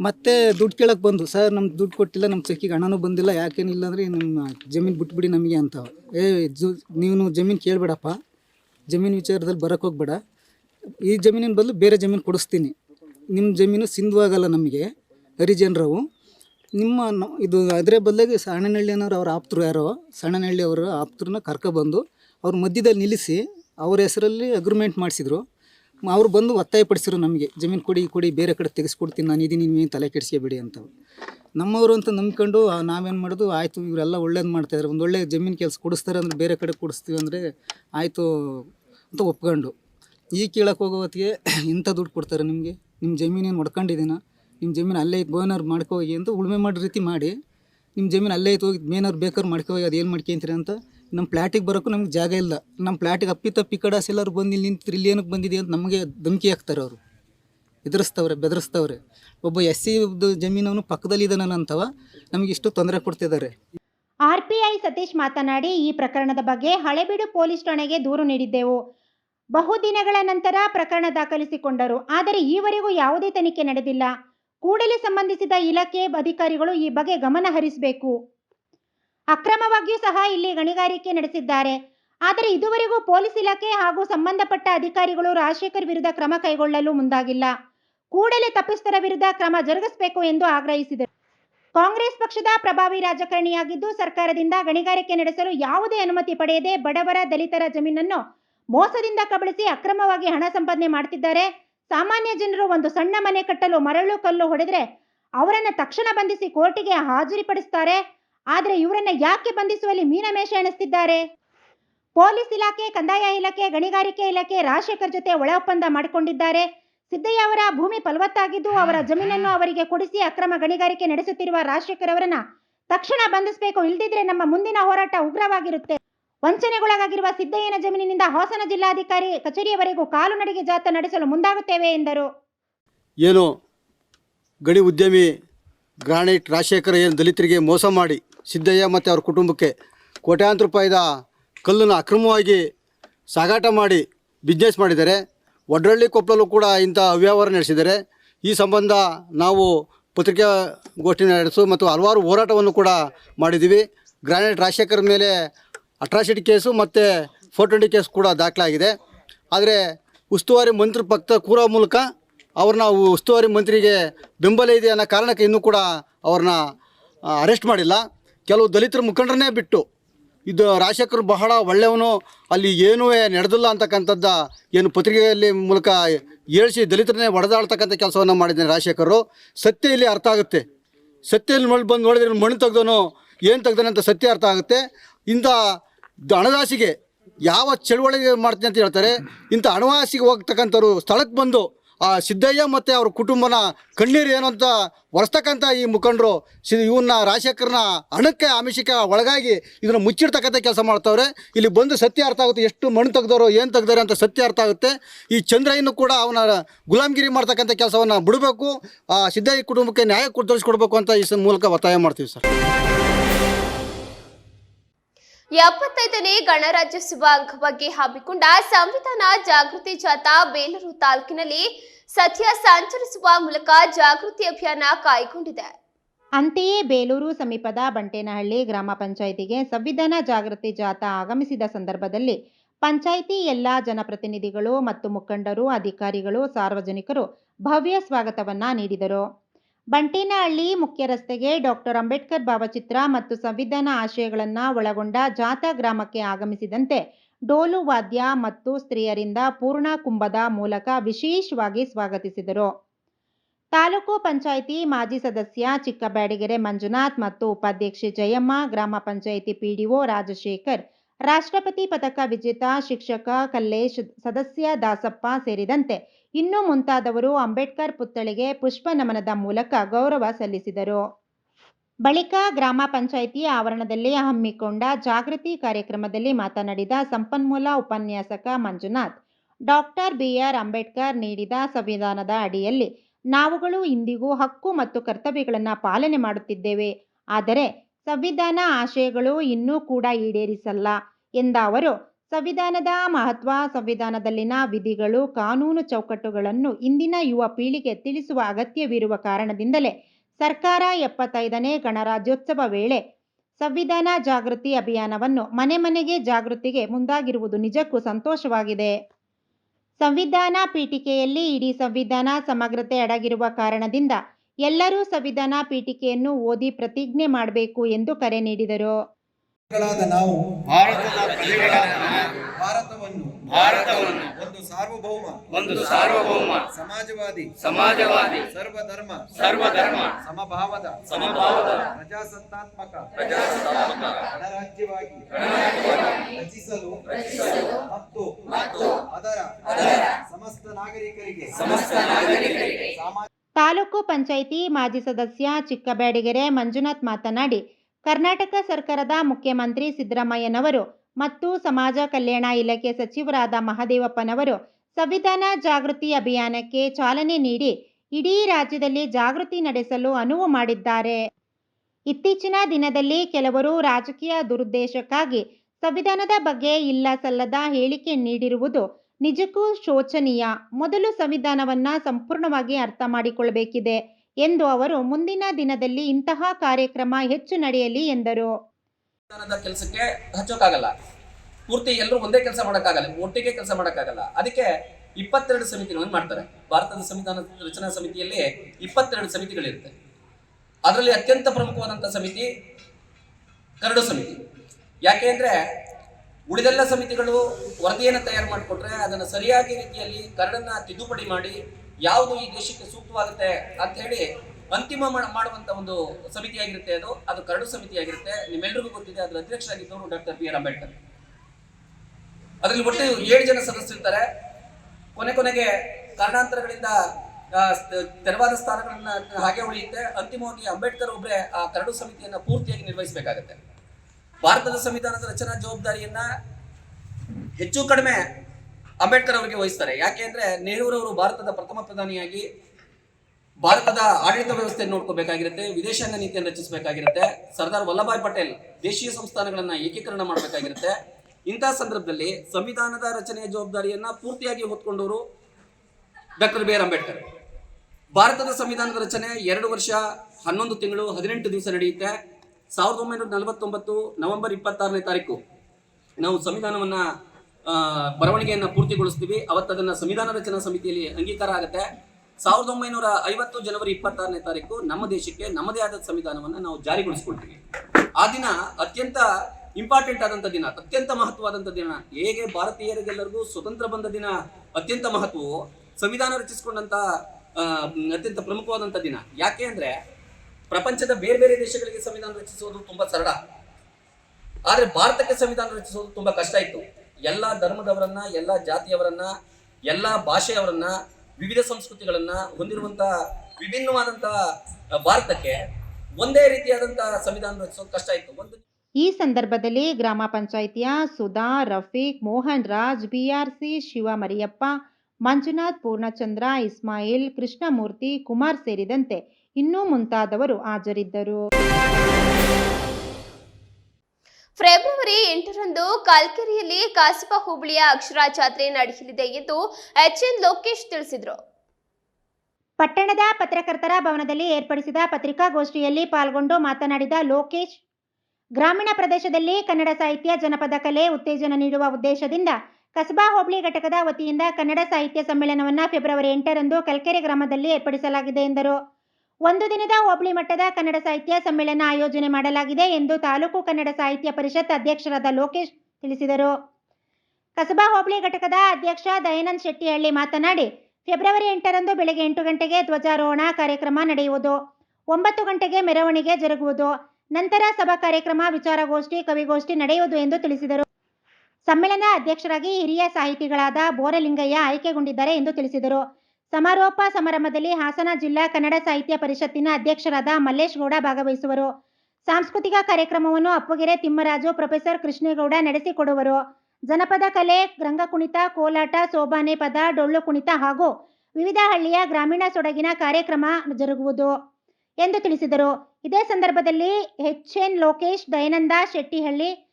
ಮತ್ತೆ ದುಡ್ಡು ಕೇಳಕ್ಕೆ ಬಂದು ಸರ್ ನಮ್ಗೆ ದುಡ್ಡು ಕೊಟ್ಟಿಲ್ಲ ನಮ್ಮ ಚೆಕ್ಕಿಗೆ ಹಣನೂ ಬಂದಿಲ್ಲ ಯಾಕೇನಿಲ್ಲ ಅಂದರೆ ನಿಮ್ಮ ಜಮೀನು ಬಿಟ್ಬಿಡಿ ನಮಗೆ ಅಂತ. ಏ ಜು ನೀನು ಜಮೀನು ಕೇಳಬೇಡಪ್ಪ. ಜಮೀನು ವಿಚಾರದಲ್ಲಿ ಬರೋಕ್ಕೆ ಹೋಗ್ಬೇಡ. ಈ ಜಮೀನಿನ ಬದಲು ಬೇರೆ ಜಮೀನು ಕೊಡಿಸ್ತೀನಿ. ನಿಮ್ಮ ಜಮೀನು ಸಿಂಧುವಾಗಲ್ಲ ನಮಗೆ, ಹರಿಜನರವು. ನಿಮ್ಮ ಇದು ಅದರ ಬದಲಾಗಿ ಸಣ್ಣನಹಳ್ಳಿ ಅನ್ನೋರು ಅವ್ರ ಆಪ್ತರು ಯಾರೋ, ಸಣ್ಣನಹಳ್ಳಿ ಅವರು ಆಪ್ತರನ್ನ ಕರ್ಕೊಬಂದು ಅವ್ರ ಮಧ್ಯದಲ್ಲಿ ನಿಲ್ಲಿಸಿ ಅವ್ರ ಹೆಸರಲ್ಲಿ ಅಗ್ರಿಮೆಂಟ್ ಮಾಡಿಸಿದ್ರು. ಅವ್ರು ಬಂದು ಒತ್ತಾಯಪಡಿಸಿದ್ರು ನಮಗೆ, ಜಮೀನು ಕೊಡಿ ಕೊಡಿ, ಬೇರೆ ಕಡೆ ತೆಗೆಸ್ಕೊಡ್ತೀನಿ, ನಾನು ಇದೀನಿ ನೀವೇನು ತಲೆ ಕೆಡಿಸ್ಕೋಬೇಡಿ ಅಂತ. ನಮ್ಮವರು ಅಂತ ನಂಬ್ಕೊಂಡು ನಾವೇನು ಮಾಡೋದು, ಆಯಿತು, ಇವರೆಲ್ಲ ಒಳ್ಳೇದು ಮಾಡ್ತಾಯಿದ್ದಾರೆ ಒಂದು ಒಳ್ಳೆ ಜಮೀನು ಕೆಲಸ ಕೊಡಿಸ್ತಾರೆ ಅಂದರೆ ಬೇರೆ ಕಡೆ ಕೊಡಿಸ್ತೀವಿ ಅಂದರೆ ಆಯಿತು ಅಂತ ಒಪ್ಕೊಂಡು. ಈ ಕೇಳಕ್ಕೆ ಹೋಗೋ ಹೊತ್ತಿಗೆ ಇಂಥ ದುಡ್ಡು ಕೊಡ್ತಾರೆ ನಿಮಗೆ. ನಿಮ್ಮ ಜಮೀನೇನು ಹೊಡ್ಕೊಂಡಿದ್ದೀನ ನಿಮ್ಮ ಜಮೀನು ಅಲ್ಲೇ ಇತ್ತು ಬೋನರ್ ಮಾಡ್ಕೋಗಿ ಅಂತ ಉಳುಮೆ ಮಾಡೋ ರೀತಿ ಮಾಡಿ ನಿಮ್ಮ ಜಮೀನು ಅಲ್ಲೇ ಇತ್ತು ಹೋಗಿ ಮೇನವ್ರು ಬೇಕಾದ್ರೆ ಮಾಡ್ಕೋಗಿ ಅದು ಏನು ಮಾಡ್ಕೊಂತೀರಿ ಅಂತ ನಮ್ಮ ಪ್ಲ್ಯಾಟಿಗೆ ಬರೋಕ್ಕೂ ನಮ್ಗೆ ಜಾಗ ಇಲ್ಲ. ನಮ್ಮ ಪ್ಲ್ಯಾಟಿಗೆ ಅಪ್ಪಿ ತಪ್ಪಿ ಕಡಾಸ್ ಎಲ್ಲರೂ ಬಂದು ಇಲ್ಲಿ ನಿಂತ್ರಿ ಇಲ್ಲಿ ಏನಕ್ಕೆ ಬಂದಿದೆ ಅಂತ ನಮಗೆ ಧಮಕಿ ಹಾಕ್ತಾರೆ ಅವರು. ಎದುರಿಸ್ತವ್ರೆ, ಬೆದರಿಸ್ತವ್ರೆ. ಒಬ್ಬ ಎಸ್ ಸಿ ಜಮೀನವನು ಪಕ್ಕದಲ್ಲಿ ಅಂತವ ನಮಗೆ ಇಷ್ಟು ತೊಂದರೆ ಕೊಡ್ತಿದ್ದಾರೆ. ಆರ್ಪಿಐ ಸತೀಶ್ ಮಾತನಾಡಿ, ಈ ಪ್ರಕರಣದ ಬಗ್ಗೆ ಹಳೆಬೀಡು ಪೊಲೀಸ್ ಠಾಣೆಗೆ ದೂರು ನೀಡಿದ್ದೆವು. ಬಹುದಿನಗಳ ನಂತರ ಪ್ರಕರಣ ದಾಖಲಿಸಿಕೊಂಡರು. ಆದರೆ ಈವರೆಗೂ ಯಾವುದೇ ತನಿಖೆ ನಡೆದಿಲ್ಲ. ಕೂಡಲೇ ಸಂಬಂಧಿಸಿದ ಇಲಾಖೆ ಅಧಿಕಾರಿಗಳು ಈ ಬಗ್ಗೆ ಗಮನ ಹರಿಸಬೇಕು. ಅಕ್ರಮವಾಗಿಯೂ ಸಹ ಇಲ್ಲಿ ಗಣಿಗಾರಿಕೆ ನಡೆಸಿದ್ದಾರೆ. ಆದರೆ ಇದುವರೆಗೂ ಪೊಲೀಸ್ ಇಲಾಖೆ ಹಾಗೂ ಸಂಬಂಧಪಟ್ಟ ಅಧಿಕಾರಿಗಳು ರಾಜಶೇಖರ್ ವಿರುದ್ಧ ಕ್ರಮ ಕೈಗೊಳ್ಳಲು ಮುಂದಾಗಿಲ್ಲ. ಕೂಡಲೇ ತಪ್ಪಿಸ್ಥರ ವಿರುದ್ಧ ಕ್ರಮ ಜರುಗಿಸಬೇಕು ಎಂದು ಆಗ್ರಹಿಸಿದರು. ಕಾಂಗ್ರೆಸ್ ಪಕ್ಷದ ಪ್ರಭಾವಿ ರಾಜಕಾರಣಿಯಾಗಿದ್ದು ಸರ್ಕಾರದಿಂದ ಗಣಿಗಾರಿಕೆ ನಡೆಸಲು ಯಾವುದೇ ಅನುಮತಿ ಪಡೆಯದೆ ಬಡವರ ದಲಿತರ ಜಮೀನನ್ನು ಮೋಸದಿಂದ ಕಬಳಿಸಿ ಅಕ್ರಮವಾಗಿ ಹಣ ಸಂಪಾದನೆ ಮಾಡ್ತಿದ್ದಾರೆ. ಸಾಮಾನ್ಯ ಜನರು ಒಂದು ಸಣ್ಣ ಮನೆ ಕಟ್ಟಲು ಮರಳು ಕಲ್ಲು ಹೊಡೆದ್ರೆ ಅವರನ್ನ ತಕ್ಷಣ ಬಂಧಿಸಿ ಕೋರ್ಟಿಗೆ ಹಾಜರುಪಡಿಸ್ತಾರೆ. ಆದರೆ ಇವರನ್ನ ಯಾಕೆ ಬಂಧಿಸುವಲ್ಲಿ ಮೀನಮೇಷ ಎಣಿಸ್ತಿದ್ದಾರೆ? ಪೊಲೀಸ್ ಇಲಾಖೆ, ಕಂದಾಯ ಇಲಾಖೆ, ಗಣಿಗಾರಿಕೆ ಇಲಾಖೆ ರಾಜಶೇಖರ್ ಜೊತೆ ಒಳ ಒಪ್ಪಂದ ಮಾಡಿಕೊಂಡಿದ್ದಾರೆ. ಸಿದ್ದಯ್ಯ ಅವರ ಭೂಮಿ ಫಲವತ್ತಾಗಿದ್ದು ಅವರ ಜಮೀನನ್ನು ಅವರಿಗೆ ಕೊಡಿಸಿ ಅಕ್ರಮ ಗಣಿಗಾರಿಕೆ ನಡೆಸುತ್ತಿರುವ ರಾಜಶೇಖರ್ ಅವರನ್ನ ತಕ್ಷಣ ಬಂಧಿಸಬೇಕು. ಇಲ್ದಿದ್ರೆ ನಮ್ಮ ಮುಂದಿನ ಹೋರಾಟ ಉಗ್ರವಾಗಿರುತ್ತೆ. ವಂಚನೆಗೊಳಗಾಗಿರುವ ಸಿದ್ದಯ್ಯನ ಜಮೀನಿನಿಂದ ಹಾಸನ ಜಿಲ್ಲಾಧಿಕಾರಿ ಕಚೇರಿಯವರೆಗೂ ಕಾಲು ನಡಿಗೆ ಜಾಥಾ ನಡೆಸಲು ಮುಂದಾಗುತ್ತೇವೆ ಎಂದರು. ಏನು ಗಣಿ ಉದ್ಯಮಿ ಗ್ರಾನೈಟ್ ರಾಜಶೇಖರ ಏನು ದಲಿತರಿಗೆ ಮೋಸ ಮಾಡಿ ಸಿದ್ದಯ್ಯ ಮತ್ತು ಅವ್ರ ಕುಟುಂಬಕ್ಕೆ ಕೋಟ್ಯಾಂತರ ರೂಪಾಯಿದ ಕಲ್ಲನ್ನು ಅಕ್ರಮವಾಗಿ ಸಾಗಾಟ ಮಾಡಿ ಬಿಸ್ನೆಸ್ ಮಾಡಿದ್ದಾರೆ. ಒಡ್ರಳ್ಳಿ ಕೊಪ್ಪಲಲ್ಲೂ ಕೂಡ ಇಂಥ ಅವ್ಯವಹಾರ ನಡೆಸಿದ್ದಾರೆ. ಈ ಸಂಬಂಧ ನಾವು ಪತ್ರಿಕಾಗೋಷ್ಠಿ ನಡೆಸು ಮತ್ತು ಹಲವಾರು ಹೋರಾಟವನ್ನು ಕೂಡ ಮಾಡಿದ್ದೀವಿ. ಗ್ರಾನೈಟ್ ರಾಜಶೇಖರ ಮೇಲೆ ಅಟ್ರಾಸಿಟಿ ಕೇಸು ಮತ್ತು ಫೋರ್ ಟ್ವೆಂಟಿ ಕೇಸ್ ಕೂಡ ದಾಖಲಾಗಿದೆ. ಆದರೆ ಉಸ್ತುವಾರಿ ಮಂತ್ರಿ ಪಕ್ತ ಕೂರೋ ಮೂಲಕ ಅವ್ರನ್ನ ಉಸ್ತುವಾರಿ ಮಂತ್ರಿಗೆ ಬೆಂಬಲ ಇದೆ ಅನ್ನೋ ಕಾರಣಕ್ಕೆ ಇನ್ನೂ ಕೂಡ ಅವ್ರನ್ನ ಅರೆಸ್ಟ್ ಮಾಡಿಲ್ಲ. ಕೆಲವು ದಲಿತರ ಮುಖಂಡರನ್ನೇ ಬಿಟ್ಟು ಇದು ರಾಜಶೇಖರ್ ಬಹಳ ಒಳ್ಳೆಯವನು, ಅಲ್ಲಿ ಏನೂ ನಡೆದಿಲ್ಲ ಅಂತಕ್ಕಂಥದ್ದು ಏನು ಪತ್ರಿಕೆಯಲ್ಲಿ ಮೂಲಕ ಹೇಳಿಸಿ ದಲಿತರನ್ನೇ ಹೊಡೆದಾಡ್ತಕ್ಕಂಥ ಕೆಲಸವನ್ನು ಮಾಡಿದ್ದಾನೆ ರಾಜಶೇಖರು ಸತ್ಯ ಇಲ್ಲಿ ಅರ್ಥ ಆಗುತ್ತೆ. ಸತ್ಯ ಇಲ್ಲಿ ಬಂದು ನೋಡಿದ್ರೆ ಮಣ್ಣು ತೆಗ್ದನು ಏನು ತೆಗ್ದಾನೆ ಅಂತ ಸತ್ಯ ಅರ್ಥ ಆಗುತ್ತೆ. ಇಂಥ ಹಣದಾಸಿಗೆ ಯಾವ ಚಳುವಳಿಗೆ ಮಾಡ್ತೀನಿ ಅಂತ ಹೇಳ್ತಾರೆ, ಇಂಥ ಹಣವಾಸಿಗೆ ಹೋಗ್ತಕ್ಕಂಥವ್ರು ಸ್ಥಳಕ್ಕೆ ಬಂದು ಆ ಸಿದ್ದಯ್ಯ ಮತ್ತು ಅವ್ರ ಕುಟುಂಬನ ಕಣ್ಣೀರು ಏನು ಅಂತ ಒರೆಸ್ತಕ್ಕಂಥ ಈ ಮುಖಂಡರು, ಸಿ ಇವನ್ನ ರಾಜಶೇಖರನ ಹಣಕ್ಕೆ ಆಮಿಷಕ್ಕೆ ಒಳಗಾಗಿ ಇದನ್ನು ಮುಚ್ಚಿಡ್ತಕ್ಕಂಥ ಕೆಲಸ ಮಾಡ್ತವ್ರೆ. ಇಲ್ಲಿ ಬಂದು ಸತ್ಯ ಅರ್ಥ ಆಗುತ್ತೆ, ಎಷ್ಟು ಮಣ್ಣು ತೆಗ್ದವರು, ಏನು ತೆಗ್ದಾರೆ ಅಂತ ಸತ್ಯ ಅರ್ಥ ಆಗುತ್ತೆ. ಈ ಚಂದ್ರಯ್ಯನು ಕೂಡ ಅವನ ಗುಲಾಮಗಿರಿ ಮಾಡ್ತಕ್ಕಂಥ ಕೆಲಸವನ್ನು ಬಿಡಬೇಕು, ಆ ಸಿದ್ದಯ್ಯ ಕುಟುಂಬಕ್ಕೆ ನ್ಯಾಯ ಕೊಡಿಸ್ಕೊಡ್ಬೇಕು ಅಂತ ಈ ಮೂಲಕ ಒತ್ತಾಯ ಮಾಡ್ತೀವಿ ಸರ್. ಎಪ್ಪತ್ತೈದನೇ ಗಣರಾಜ್ಯೋತ್ಸವ ಅಂಗವಾಗಿ ಹಮ್ಮಿಕೊಂಡ ಸಂವಿಧಾನ ಜಾಗೃತಿ ಜಾಥಾ ಬೇಲೂರು ತಾಲೂಕಿನಲ್ಲಿ ಸದ್ಯ ಸಂಚರಿಸುವ ಮೂಲಕ ಜಾಗೃತಿ ಅಭಿಯಾನ ಕೈಗೊಂಡಿದೆ ಅಂತೆಯೇ ಬೇಲೂರು ಸಮೀಪದ ಬಂಟೇನಹಳ್ಳಿ ಗ್ರಾಮ ಪಂಚಾಯಿತಿಗೆ ಸಂವಿಧಾನ ಜಾಗೃತಿ ಜಾಥಾ ಆಗಮಿಸಿದ ಸಂದರ್ಭದಲ್ಲಿ ಪಂಚಾಯಿತಿ ಎಲ್ಲ ಜನಪ್ರತಿನಿಧಿಗಳು ಮತ್ತು ಮುಖಂಡರು, ಅಧಿಕಾರಿಗಳು, ಸಾರ್ವಜನಿಕರು ಭವ್ಯ ಸ್ವಾಗತವನ್ನ ನೀಡಿದರು. ಬಂಟೇನಹಳ್ಳಿ ಮುಖ್ಯ ರಸ್ತೆಗೆ ಡಾಕ್ಟರ್ ಅಂಬೇಡ್ಕರ್ ಭಾವಚಿತ್ರ ಮತ್ತು ಸಂವಿಧಾನ ಆಶಯಗಳನ್ನು ಒಳಗೊಂಡ ಜಾಥಾ ಗ್ರಾಮಕ್ಕೆ ಆಗಮಿಸಿದಂತೆ ಡೋಲು ವಾದ್ಯ ಮತ್ತು ಸ್ತ್ರೀಯರಿಂದ ಪೂರ್ಣ ಕುಂಭದ ಮೂಲಕ ವಿಶೇಷವಾಗಿ ಸ್ವಾಗತಿಸಿದರು. ತಾಲೂಕು ಪಂಚಾಯಿತಿ ಮಾಜಿ ಸದಸ್ಯ ಚಿಕ್ಕಬ್ಯಾಡಿಗೆರೆ ಮಂಜುನಾಥ್ ಮತ್ತು ಉಪಾಧ್ಯಕ್ಷೆ ಜಯಮ್ಮ, ಗ್ರಾಮ ಪಂಚಾಯಿತಿ ಪಿಡಿಒ ರಾಜಶೇಖರ್, ರಾಷ್ಟ್ರಪತಿ ಪದಕ ವಿಜೇತ ಶಿಕ್ಷಕ ಕಲ್ಲೇಶ್, ಸದಸ್ಯ ದಾಸಪ್ಪ ಸೇರಿದಂತೆ ಇನ್ನೂ ಮುಂತಾದವರು ಅಂಬೇಡ್ಕರ್ ಪುತ್ಥಳಿಗೆ ಪುಷ್ಪ ನಮನದ ಮೂಲಕ ಗೌರವ ಸಲ್ಲಿಸಿದರು. ಬಳಿಕ ಗ್ರಾಮ ಪಂಚಾಯಿತಿ ಆವರಣದಲ್ಲಿ ಹಮ್ಮಿಕೊಂಡ ಜಾಗೃತಿ ಕಾರ್ಯಕ್ರಮದಲ್ಲಿ ಮಾತನಾಡಿದ ಸಂಪನ್ಮೂಲ ಉಪನ್ಯಾಸಕ ಮಂಜುನಾಥ್, ಡಾಕ್ಟರ್ ಬಿಆರ್ ಅಂಬೇಡ್ಕರ್ ನೀಡಿದ ಸಂವಿಧಾನದ ಅಡಿಯಲ್ಲಿ ನಾವುಗಳು ಇಂದಿಗೂ ಹಕ್ಕು ಮತ್ತು ಕರ್ತವ್ಯಗಳನ್ನು ಪಾಲನೆ ಮಾಡುತ್ತಿದ್ದೇವೆ. ಆದರೆ ಸಂವಿಧಾನ ಆಶಯಗಳು ಇನ್ನೂ ಕೂಡ ಈಡೇರಿಸಲ್ಲ ಎಂದ ಅವರು ಸಂವಿಧಾನದ ಮಹತ್ವ, ಸಂವಿಧಾನದಲ್ಲಿನ ವಿಧಿಗಳು, ಕಾನೂನು ಚೌಕಟ್ಟುಗಳನ್ನು ಇಂದಿನ ಯುವ ಪೀಳಿಗೆ ತಿಳಿಸುವ ಅಗತ್ಯವಿರುವ ಕಾರಣದಿಂದಲೇ ಸರ್ಕಾರ ಎಪ್ಪತ್ತೈದನೇ ಗಣರಾಜ್ಯೋತ್ಸವ ವೇಳೆ ಸಂವಿಧಾನ ಜಾಗೃತಿ ಅಭಿಯಾನವನ್ನು ಮನೆ ಮನೆಗೆ ಜಾಗೃತಿಗೆ ಮುಂದಾಗಿರುವುದು ನಿಜಕ್ಕೂ ಸಂತೋಷವಾಗಿದೆ. ಸಂವಿಧಾನ ಪೀಠಿಕೆಯಲ್ಲಿ ಇಡೀ ಸಂವಿಧಾನ ಸಮಗ್ರತೆ ಅಡಗಿರುವ ಕಾರಣದಿಂದ ಎಲ್ಲರೂ ಸಂವಿಧಾನ ಪೀಠಿಕೆಯನ್ನು ಓದಿ ಪ್ರತಿಜ್ಞೆ ಮಾಡಬೇಕು ಎಂದು ಕರೆ ನೀಡಿದರು. ನಾವು ಭಾರತದ ಪ್ರಜೆಗಳಾದ ಭಾರತವನ್ನು ಭಾರತವನ್ನು ಒಂದು ಸಾರ್ವಭೌಮ ಒಂದು ಸಾರ್ವಭೌಮ ಸಮಾಜವಾದಿ ಸಮಾಜವಾದಿ ಸರ್ವಧರ್ಮ ಸರ್ವಧರ್ಮ ಸಮಭಾವದ ಸಮಭಾವದ ಪ್ರಜಾಸತ್ತಾತ್ಮಕ ಪ್ರಜಾಸತ್ತಾತ್ಮಕ ಗಣರಾಜ್ಯವಾಗಿ ರಚಿಸಲು ಮತ್ತು ಮತ್ತು ಅದರ ಸಮಸ್ತ ನಾಗರಿಕರಿಗೆ ಸಮಸ್ತ ನಾಗರಿಕರಿಗೆ ತಾಲೂಕು ಪಂಚಾಯಿತಿ ಮಾಜಿ ಸದಸ್ಯ ಚಿಕ್ಕಬ್ಯಾಡಿಗೆರೆ ಮಂಜುನಾಥ್ ಮಾತನಾಡಿ ಕರ್ನಾಟಕ ಸರ್ಕಾರದ ಮುಖ್ಯಮಂತ್ರಿ ಸಿದ್ದರಾಮಯ್ಯನವರು ಮತ್ತು ಸಮಾಜ ಕಲ್ಯಾಣ ಇಲಾಖೆ ಸಚಿವರಾದ ಮಹದೇವಪ್ಪನವರು ಸಂವಿಧಾನ ಜಾಗೃತಿ ಅಭಿಯಾನಕ್ಕೆ ಚಾಲನೆ ನೀಡಿ ಇಡೀ ರಾಜ್ಯದಲ್ಲಿ ಜಾಗೃತಿ ನಡೆಸಲು ಅನುವು ಮಾಡಿದ್ದಾರೆ. ಇತ್ತೀಚಿನ ದಿನದಲ್ಲಿ ಕೆಲವರು ರಾಜಕೀಯ ದುರುದ್ದೇಶಕ್ಕಾಗಿ ಸಂವಿಧಾನದ ಬಗ್ಗೆ ಇಲ್ಲ ಸಲ್ಲದ ಹೇಳಿಕೆ ನೀಡಿರುವುದು ನಿಜಕ್ಕೂ ಶೋಚನೀಯ. ಮೊದಲು ಸಂವಿಧಾನವನ್ನ ಸಂಪೂರ್ಣವಾಗಿ ಅರ್ಥ ಮಾಡಿಕೊಳ್ಳಬೇಕಿದೆ ಎಂದು ಅವರು ಮುಂದಿನ ದಿನದಲ್ಲಿ ಇಂತಹ ಕಾರ್ಯಕ್ರಮ ಹೆಚ್ಚು ನಡೆಯಲಿ ಎಂದರು. ಕೆಲಸಕ್ಕೆ ಹಚ್ಚೋಕ್ಕಾಗಲ್ಲ. ಪೂರ್ತಿ ಎಲ್ಲರೂ ಒಂದೇ ಕೆಲಸ ಮಾಡೋಕ್ಕಾಗಲ್ಲ, ಒಟ್ಟಿಗೆ ಕೆಲಸ ಮಾಡೋಕ್ಕಾಗಲ್ಲ. ಅದಕ್ಕೆ ಇಪ್ಪತ್ತೆರಡು ಸಮಿತಿಗಳನ್ನು ಮಾಡ್ತಾರೆ. ಭಾರತದ ಸಂವಿಧಾನ ರಚನಾ ಸಮಿತಿಯಲ್ಲಿ ಇಪ್ಪತ್ತೆರಡು ಸಮಿತಿಗಳಿರುತ್ತೆ. ಅದರಲ್ಲಿ ಅತ್ಯಂತ ಪ್ರಮುಖವಾದಂಥ ಸಮಿತಿ ಕರಡು ಸಮಿತಿ. ಯಾಕೆ ಅಂದರೆ ಉಳಿದೆಲ್ಲ ಸಮಿತಿಗಳು ವರದಿಯನ್ನು ತಯಾರು ಮಾಡಿಕೊಟ್ರೆ ಅದನ್ನು ಸರಿಯಾಗಿ ರೀತಿಯಲ್ಲಿ ಕರಡನ್ನು ತಿದ್ದುಪಡಿ ಮಾಡಿ ಯಾವುದು ಈ ದೇಶಕ್ಕೆ ಸೂಕ್ತವಾಗುತ್ತೆ ಅಂತ ಹೇಳಿ ಅಂತಿಮ ಮಾಡ- ಮಾಡುವಂತ ಒಂದು ಸಮಿತಿಯಾಗಿರುತ್ತೆ ಅದು. ಅದು ಕರಡು ಸಮಿತಿಯಾಗಿರುತ್ತೆ. ನಿಮ್ಮೆಲ್ಲರಿಗೂ ಗೊತ್ತಿದೆ, ಅದರ ಅಧ್ಯಕ್ಷರಾಗಿದ್ದವರು ಡಾಕ್ಟರ್ ಬಿ ಆರ್ ಅಂಬೇಡ್ಕರ್. ಅದರಲ್ಲಿ ಒಟ್ಟು ಏಳು ಜನ ಸದಸ್ಯರಿರ್ತಾರೆ ಕೊನೆ ಕೊನೆಗೆ ಕಾರಣಾಂತರಗಳಿಂದ ತೆರವಾದ ಸ್ಥಾನಗಳನ್ನ ಹಾಗೆ ಉಳಿಯುತ್ತೆ. ಅಂತಿಮವಾಗಿ ಅಂಬೇಡ್ಕರ್ ಒಬ್ಬರೇ ಆ ಕರಡು ಸಮಿತಿಯನ್ನ ಪೂರ್ತಿಯಾಗಿ ನಿರ್ವಹಿಸಬೇಕಾಗತ್ತೆ. ಭಾರತದ ಸಂವಿಧಾನದ ರಚನಾ ಜವಾಬ್ದಾರಿಯನ್ನ ಹೆಚ್ಚು ಕಡಿಮೆ ಅಂಬೇಡ್ಕರ್ ಅವರಿಗೆ ವಹಿಸ್ತಾರೆ. ಯಾಕೆ ಅಂದ್ರೆ ನೆಹರೂರವರು ಭಾರತದ ಪ್ರಥಮ ಪ್ರಧಾನಿಯಾಗಿ ಭಾರತದ ಆಡಳಿತ ವ್ಯವಸ್ಥೆಯನ್ನು ನೋಡ್ಕೋಬೇಕಾಗಿರುತ್ತೆ, ವಿದೇಶಾಂಗ ನೀತಿಯನ್ನು ರಚಿಸಬೇಕಾಗಿರುತ್ತೆ, ಸರ್ದಾರ್ ವಲ್ಲಭಾಯ್ ಪಟೇಲ್ ದೇಶೀಯ ಸಂಸ್ಥಾನಗಳನ್ನ ಏಕೀಕರಣ ಮಾಡಬೇಕಾಗಿರುತ್ತೆ. ಇಂತಹ ಸಂದರ್ಭದಲ್ಲಿ ಸಂವಿಧಾನದ ರಚನೆಯ ಜವಾಬ್ದಾರಿಯನ್ನ ಪೂರ್ತಿಯಾಗಿ ಹೊತ್ಕೊಂಡವರು ಡಾಕ್ಟರ್ ಬಿ ಅಂಬೇಡ್ಕರ್. ಭಾರತದ ಸಂವಿಧಾನದ ರಚನೆ ಎರಡು ವರ್ಷ ಹನ್ನೊಂದು ತಿಂಗಳು ಹದಿನೆಂಟು ದಿವಸ ನಡೆಯುತ್ತೆ. ಸಾವಿರದ ಒಂಬೈನೂರ ನಲವತ್ತೊಂಬತ್ತು ನವೆಂಬರ್ ಇಪ್ಪತ್ತಾರನೇ ತಾರೀಕು ನಾವು ಸಂವಿಧಾನವನ್ನ ಬರವಣಿಗೆಯನ್ನ ಪೂರ್ತಿಗೊಳಿಸ್ತೀವಿ. ಅವತ್ತು ಅದನ್ನ ಸಂವಿಧಾನ ರಚನಾ ಸಮಿತಿಯಲ್ಲಿ ಅಂಗೀಕಾರ ಆಗುತ್ತೆ. ಸಾವಿರದ ಒಂಬೈನೂರ ಐವತ್ತು ಜನವರಿ ಇಪ್ಪತ್ತಾರನೇ ತಾರೀಕು ನಮ್ಮ ದೇಶಕ್ಕೆ ನಮ್ಮದೇ ಆದ ಸಂವಿಧಾನವನ್ನ ನಾವು ಜಾರಿಗೊಳಿಸ್ಕೊಳ್ತೀವಿ. ಆ ದಿನ ಅತ್ಯಂತ ಇಂಪಾರ್ಟೆಂಟ್ ಆದಂಥ ದಿನ ಅತ್ಯಂತ ಮಹತ್ವವಾದಂಥ ದಿನ. ಹೇಗೆ ಭಾರತೀಯರಿಗೆಲ್ಲರಿಗೂ ಸ್ವತಂತ್ರ ಬಂದ ದಿನ ಅತ್ಯಂತ ಮಹತ್ವವು ಸಂವಿಧಾನ ರಚಿಸಿಕೊಂಡಂತ ಆ, ಅತ್ಯಂತ ಪ್ರಮುಖವಾದಂಥ ದಿನ. ಯಾಕೆ ಅಂದ್ರೆ ಪ್ರಪಂಚದ ಬೇರೆ ಬೇರೆ ದೇಶಗಳಿಗೆ ಸಂವಿಧಾನ ರಚಿಸೋದು ತುಂಬಾ ಸರಳ. ಆದ್ರೆ ಭಾರತಕ್ಕೆ ಸಂವಿಧಾನ ರಚಿಸೋದು ತುಂಬಾ ಕಷ್ಟ ಇತ್ತು. ಎಲ್ಲ ಧರ್ಮದವರನ್ನ, ಎಲ್ಲ ಜಾತಿಯವರನ್ನ, ಎಲ್ಲ ಭಾಷೆಯವರನ್ನ, ವಿವಿಧ ಸಂಸ್ಕೃತಿಗಳನ್ನ ಹೊಂದಿರುವಂತಹ ವಿಭಿನ್ನವಾದಂತಹ ಭಾರತಕ್ಕೆ ಒಂದೇ ರೀತಿಯಾದಂತಹ ಸಂವಿಧಾನ ರಚಿಸೋದು ಕಷ್ಟ ಇತ್ತು. ಒಂದು ಈ ಸಂದರ್ಭದಲ್ಲಿ ಗ್ರಾಮ ಪಂಚಾಯಿತಿಯ ಸುಧಾ, ರಫೀಕ್, ಮೋಹನ್ ರಾಜ್ ಬಿಆರ್ಸಿ ಶಿವ ಮರಿಯಪ್ಪ ಮಂಜುನಾಥ್, ಪೂರ್ಣಚಂದ್ರ, ಇಸ್ಮಾಯಿಲ್, ಕೃಷ್ಣಮೂರ್ತಿ, ಕುಮಾರ್ ಸೇರಿದಂತೆ ಇನ್ನೂ ಮುಂತಾದವರು ಹಾಜರಿದ್ದರು. ಫೆಬ್ರವರಿ ಎಂಟರಂದು ಕಲ್ಕೆರೆಯಲ್ಲಿ ಕಾಸಿಪಾ ಹೋಬಳಿಯ ಅಕ್ಷರ ಜಾತ್ರೆ ನಡೆಯಲಿದೆ ಎಂದು ಎಚ್ ಎನ್ ಲೋಕೇಶ್ ತಿಳಿಸಿದರು. ಪಟ್ಟಣದ ಪತ್ರಕರ್ತರ ಭವನದಲ್ಲಿ ಏರ್ಪಡಿಸಿದ ಪತ್ರಿಕಾಗೋಷ್ಠಿಯಲ್ಲಿ ಪಾಲ್ಗೊಂಡು ಮಾತನಾಡಿದ ಲೋಕೇಶ್, ಗ್ರಾಮೀಣ ಪ್ರದೇಶದಲ್ಲಿ ಕನ್ನಡ ಸಾಹಿತ್ಯ ಜನಪದ ಕಲೆ ಉತ್ತೇಜನ ನೀಡುವ ಉದ್ದೇಶದಿಂದ ಕಸಬಾ ಹೋಬಳಿ ಘಟಕದ ವತಿಯಿಂದ ಕನ್ನಡ ಸಾಹಿತ್ಯ ಸಮ್ಮೇಳನವನ್ನು ಫೆಬ್ರವರಿ ಎಂಟರಂದು ಕಲ್ಕೆರೆ ಗ್ರಾಮದಲ್ಲಿ ಏರ್ಪಡಿಸಲಾಗಿದೆ ಎಂದರು. ಒಂದು ದಿನದ ಹೋಬಳಿ ಮಟ್ಟದ ಕನ್ನಡ ಸಾಹಿತ್ಯ ಸಮ್ಮೇಳನ ಆಯೋಜನೆ ಮಾಡಲಾಗಿದೆ ಎಂದು ತಾಲೂಕು ಕನ್ನಡ ಸಾಹಿತ್ಯ ಪರಿಷತ್ ಅಧ್ಯಕ್ಷರಾದ ಲೋಕೇಶ್ ತಿಳಿಸಿದರು. ಕಸಬಾ ಹೋಬಳಿ ಘಟಕದ ಅಧ್ಯಕ್ಷ ದಯಾನಂದ್ ಶೆಟ್ಟಿಹಳ್ಳಿ ಮಾತನಾಡಿ, ಫೆಬ್ರವರಿ ಎಂಟರಂದು ಬೆಳಗ್ಗೆ ಎಂಟು ಗಂಟೆಗೆ ಧ್ವಜಾರೋಹಣ ಕಾರ್ಯಕ್ರಮ ನಡೆಯುವುದು, ಒಂಬತ್ತು ಗಂಟೆಗೆ ಮೆರವಣಿಗೆ ಜರುಗುವುದು, ನಂತರ ಸಭಾ ಕಾರ್ಯಕ್ರಮ, ವಿಚಾರಗೋಷ್ಠಿ, ಕವಿಗೋಷ್ಠಿ ನಡೆಯುವುದು ಎಂದು ತಿಳಿಸಿದರು. ಸಮ್ಮೇಳನ ಅಧ್ಯಕ್ಷರಾಗಿ ಹಿರಿಯ ಸಾಹಿತಿಗಳಾದ ಬೋರಲಿಂಗಯ್ಯ ಆಯ್ಕೆಗೊಂಡಿದ್ದಾರೆ ಎಂದು ತಿಳಿಸಿದರು. ಸಮಾರೋಪ ಸಮಾರಂಭದಲ್ಲಿ ಹಾಸನ ಜಿಲ್ಲಾ ಕನ್ನಡ ಸಾಹಿತ್ಯ ಪರಿಷತ್ತಿನ ಅಧ್ಯಕ್ಷರಾದ ಮಲ್ಲೇಶ್ ಗೌಡ ಭಾಗವಹಿಸುವರು. ಸಾಂಸ್ಕೃತಿಕ ಕಾರ್ಯಕ್ರಮವನ್ನು ಅಪ್ಪುಗೆರೆ ತಿಮ್ಮರಾಜು, ಪ್ರೊಫೆಸರ್ ಕೃಷ್ಣೇಗೌಡ ನಡೆಸಿಕೊಡುವರು. ಜನಪದ ಕಲೆ, ರಂಗಕುಣಿತ, ಕೋಲಾಟ, ಸೋಬಾನೆ ಪದ, ಡೊಳ್ಳು ಕುಣಿತ ಹಾಗೂ ವಿವಿಧ ಹಳ್ಳಿಯ ಗ್ರಾಮೀಣ ಸೊಡಗಿನ ಕಾರ್ಯಕ್ರಮ ಜರುಗುವುದು ಎಂದು ತಿಳಿಸಿದರು. ಇದೇ ಸಂದರ್ಭದಲ್ಲಿ ಎಚ್ ಎನ್ ಲೋಕೇಶ್, ದಯಾನಂದ ಶೆಟ್ಟಿಹಳ್ಳಿ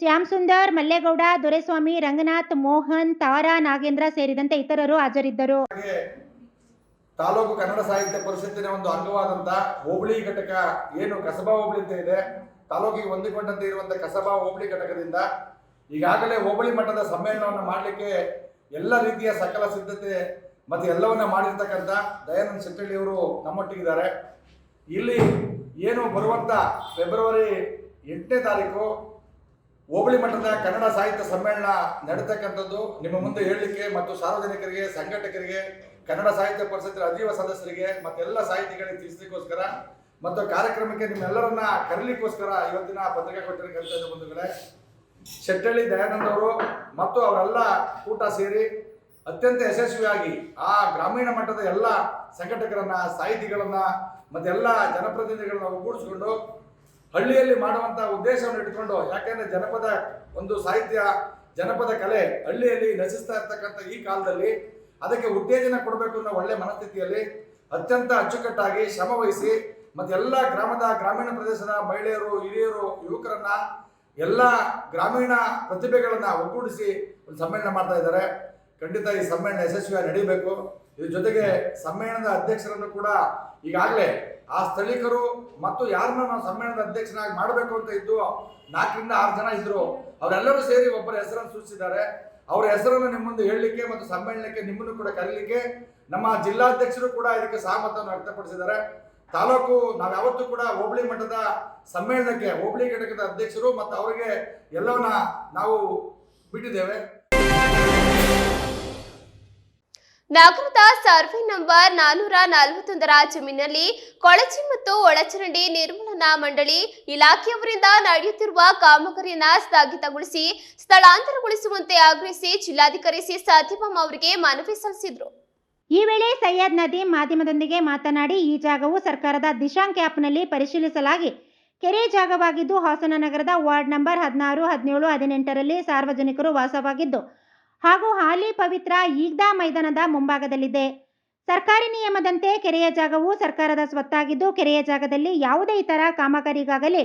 ಶ್ಯಾಮ್ ಸುಂದರ್, ಮಲ್ಲೇಗೌಡ, ದೊರೆಸ್ವಾಮಿ, ರಂಗನಾಥ್, ಮೋಹನ್, ತಾರಾ, ನಾಗೇಂದ್ರ ಸೇರಿದಂತೆ ಇತರರು ಹಾಜರಿದ್ದರು. ತಾಲೂಕು ಕನ್ನಡ ಸಾಹಿತ್ಯ ಪರಿಷತ್ತಿನ ಒಂದು ಅಂಗವಾದಂತ ಹೋಬಳಿ ಘಟಕ ಏನು ಕಸಬಾ ಹೋಬಳಿ ಅಂತ ಇದೆ, ತಾಲೂಕಿಗೆ ಹೊಂದಿಕೊಂಡಂತೆ ಇರುವಂತ ಕಸಬಾ ಹೋಬಳಿ ಘಟಕದಿಂದ ಈಗಾಗಲೇ ಹೋಬಳಿ ಮಟ್ಟದ ಸಮ್ಮೇಳನವನ್ನು ಮಾಡಲಿಕ್ಕೆ ಎಲ್ಲ ರೀತಿಯ ಸಕಲ ಸಿದ್ಧತೆ ಮತ್ತು ಎಲ್ಲವನ್ನ ಮಾಡಿರ್ತಕ್ಕಂಥ ದಯಾನಂದ್ ಶೆಟ್ಟಳ್ಳಿ ಅವರು ನಮ್ಮೊಟ್ಟಿಗಿದ್ದಾರೆ. ಇಲ್ಲಿ ಏನು ಬರುವಂತ ಫೆಬ್ರವರಿ ಎಂಟನೇ ತಾರೀಕು ಹೋಬಳಿ ಮಟ್ಟದ ಕನ್ನಡ ಸಾಹಿತ್ಯ ಸಮ್ಮೇಳನ ನಡೀತಕ್ಕಂಥದ್ದು. ನಿಮ್ಮ ಮುಂದೆ ಹೇಳಲಿಕ್ಕೆ ಮತ್ತು ಸಾರ್ವಜನಿಕರಿಗೆ, ಸಂಘಟಕರಿಗೆ, ಕನ್ನಡ ಸಾಹಿತ್ಯ ಪರಿಷತ್ತಿನ ಅಜೀವ ಸದಸ್ಯರಿಗೆ ಮತ್ತೆಲ್ಲ ಸಾಹಿತಿಗಳಿಗೆ ತಿಳಿಸಲಿಕ್ಕೋಸ್ಕರ ಮತ್ತು ಕಾರ್ಯಕ್ರಮಕ್ಕೆ ನಿಮ್ಮೆಲ್ಲರನ್ನ ಕರೀಲಿಕ್ಕೋಸ್ಕರ ಇವತ್ತಿನ ಪತ್ರಿಕಾಗೋಷ್ಠಿಗೆ ಕರಿತಾ ಇದ್ದ ಬಂಧುಗಳೇ, ಶೆಟ್ಟಳ್ಳಿ ದಯಾನಂದ್ ಅವರು ಮತ್ತು ಅವರೆಲ್ಲ ಕೂಟ ಸೇರಿ ಅತ್ಯಂತ ಯಶಸ್ವಿಯಾಗಿ ಆ ಗ್ರಾಮೀಣ ಮಟ್ಟದ ಎಲ್ಲ ಸಂಘಟಕರನ್ನ, ಸಾಹಿತಿಗಳನ್ನ ಮತ್ತೆಲ್ಲ ಜನಪ್ರತಿನಿಧಿಗಳನ್ನ ಒಗ್ಗೂಡಿಸಿಕೊಂಡು ಹಳ್ಳಿಯಲ್ಲಿ ಮಾಡುವಂತ ಉದ್ದೇಶವನ್ನು ಇಟ್ಕೊಂಡು ಯಾಕೆಂದ್ರೆ ಜನಪದ ಒಂದು ಸಾಹಿತ್ಯ, ಜನಪದ ಕಲೆ ಹಳ್ಳಿಯಲ್ಲಿ ನಶಿಸ್ತಾ ಇರ್ತಕ್ಕಂಥ ಈ ಕಾಲದಲ್ಲಿ ಅದಕ್ಕೆ ಉತ್ತೇಜನ ಕೊಡಬೇಕು ಅನ್ನೋ ಒಳ್ಳೆ ಮನಸ್ಥಿತಿಯಲ್ಲಿ ಅತ್ಯಂತ ಅಚ್ಚುಕಟ್ಟಾಗಿ ಶ್ರಮ ವಹಿಸಿ ಮತ್ತೆ ಎಲ್ಲ ಗ್ರಾಮದ ಗ್ರಾಮೀಣ ಪ್ರದೇಶದ ಮಹಿಳೆಯರು, ಹಿರಿಯರು, ಯುವಕರನ್ನ ಎಲ್ಲ ಗ್ರಾಮೀಣ ಪ್ರತಿಭೆಗಳನ್ನ ಒಗ್ಗೂಡಿಸಿ ಒಂದು ಸಮ್ಮೇಳನ ಮಾಡ್ತಾ ಇದ್ದಾರೆ. ಖಂಡಿತ ಈ ಸಮ್ಮೇಳನ ಯಶಸ್ವಿಯಾಗಿ ನಡೀಬೇಕು. ಇದ್ರ ಜೊತೆಗೆ ಸಮ್ಮೇಳನದ ಅಧ್ಯಕ್ಷರನ್ನು ಕೂಡ ಈಗಾಗಲೇ ಆ ಸ್ಥಳೀಕರು ಮತ್ತು ಯಾರನ್ನ ನಾವು ಸಮ್ಮೇಳನದ ಅಧ್ಯಕ್ಷನಾಗಿ ಮಾಡಬೇಕು ಅಂತ ಇದ್ದು ನಾಲ್ಕರಿಂದ ಆರು ಜನ ಇದ್ರು. ಅವರೆಲ್ಲರೂ ಸೇರಿ ಒಬ್ಬರ ಹೆಸರನ್ನು ಸೂಚಿಸಿದ್ದಾರೆ. ಅವರ ಹೆಸರನ್ನು ನಿಮ್ಮ ಹೇಳಲಿಕ್ಕೆ ಮತ್ತು ಸಮ್ಮೇಳನಕ್ಕೆ ನಿಮ್ಮನ್ನು ಕೂಡ ಕರೀಲಿಕ್ಕೆ ನಮ್ಮ ಜಿಲ್ಲಾಧ್ಯಕ್ಷರು ಕೂಡ ಇದಕ್ಕೆ ಸಹಮತವನ್ನು ವ್ಯಕ್ತಪಡಿಸಿದ್ದಾರೆ. ತಾಲೂಕು ನಾವು ಯಾವತ್ತೂ ಕೂಡ ಹೋಬಳಿ ಮಟ್ಟದ ಸಮ್ಮೇಳನಕ್ಕೆ, ಹೋಬಳಿ ಘಟಕದ ಅಧ್ಯಕ್ಷರು ಮತ್ತು ಅವರಿಗೆ ಎಲ್ಲವನ್ನ ನಾವು ಬಿಟ್ಟಿದ್ದೇವೆ. ನಗರದ ಸರ್ವೆ ನಂಬರ್ ನಾನೂರ ನಲವತ್ತೊಂದರ ಜಮೀನಿನಲ್ಲಿ ಕೊಳಚೆ ಮತ್ತು ಒಳಚರಂಡಿ ನಿರ್ಮೂಲನಾ ಮಂಡಳಿ ಇಲಾಖೆಯವರಿಂದ ನಡೆಯುತ್ತಿರುವ ಕಾಮಗಾರಿಯನ್ನ ಸ್ಥಗಿತಗೊಳಿಸಿ ಸ್ಥಳಾಂತರಗೊಳಿಸುವಂತೆ ಆಗ್ರಹಿಸಿ ಜಿಲ್ಲಾಧಿಕಾರಿ ಸಿ ಸತ್ಯಭಾಮ ಅವರಿಗೆ ಮನವಿ ಸಲ್ಲಿಸಿದರು. ಈ ವೇಳೆ ಸೈಯದ್ ನದೀಂ ಮಾಧ್ಯಮದೊಂದಿಗೆ ಮಾತನಾಡಿ, ಈ ಜಾಗವು ಸರ್ಕಾರದ ದಿಶಾಂಕ್ ಆ್ಯಪ್ನಲ್ಲಿ ಪರಿಶೀಲಿಸಲಾಗಿ ಕೆರೆ ಜಾಗವಾಗಿದ್ದು ಹಾಸನ ನಗರದ ವಾರ್ಡ್ ನಂಬರ್ ಹದಿನಾರು, ಹದಿನೇಳು, ಹದಿನೆಂಟರಲ್ಲಿ ಸಾರ್ವಜನಿಕರು ವಾಸವಾಗಿದ್ದು ಹಾಗೂ ಹಾಲಿ ಪವಿತ್ರ ಈಗ್ದಾ ಮೈದಾನದ ಮುಂಭಾಗದಲ್ಲಿದೆ. ಸರ್ಕಾರಿ ನಿಯಮದಂತೆ ಕೆರೆಯ ಜಾಗವು ಸರ್ಕಾರದ ಸ್ವತ್ತಾಗಿದ್ದು, ಕೆರೆಯ ಜಾಗದಲ್ಲಿ ಯಾವುದೇ ಇತರ ಕಾಮಗಾರಿಗಾಗಲಿ,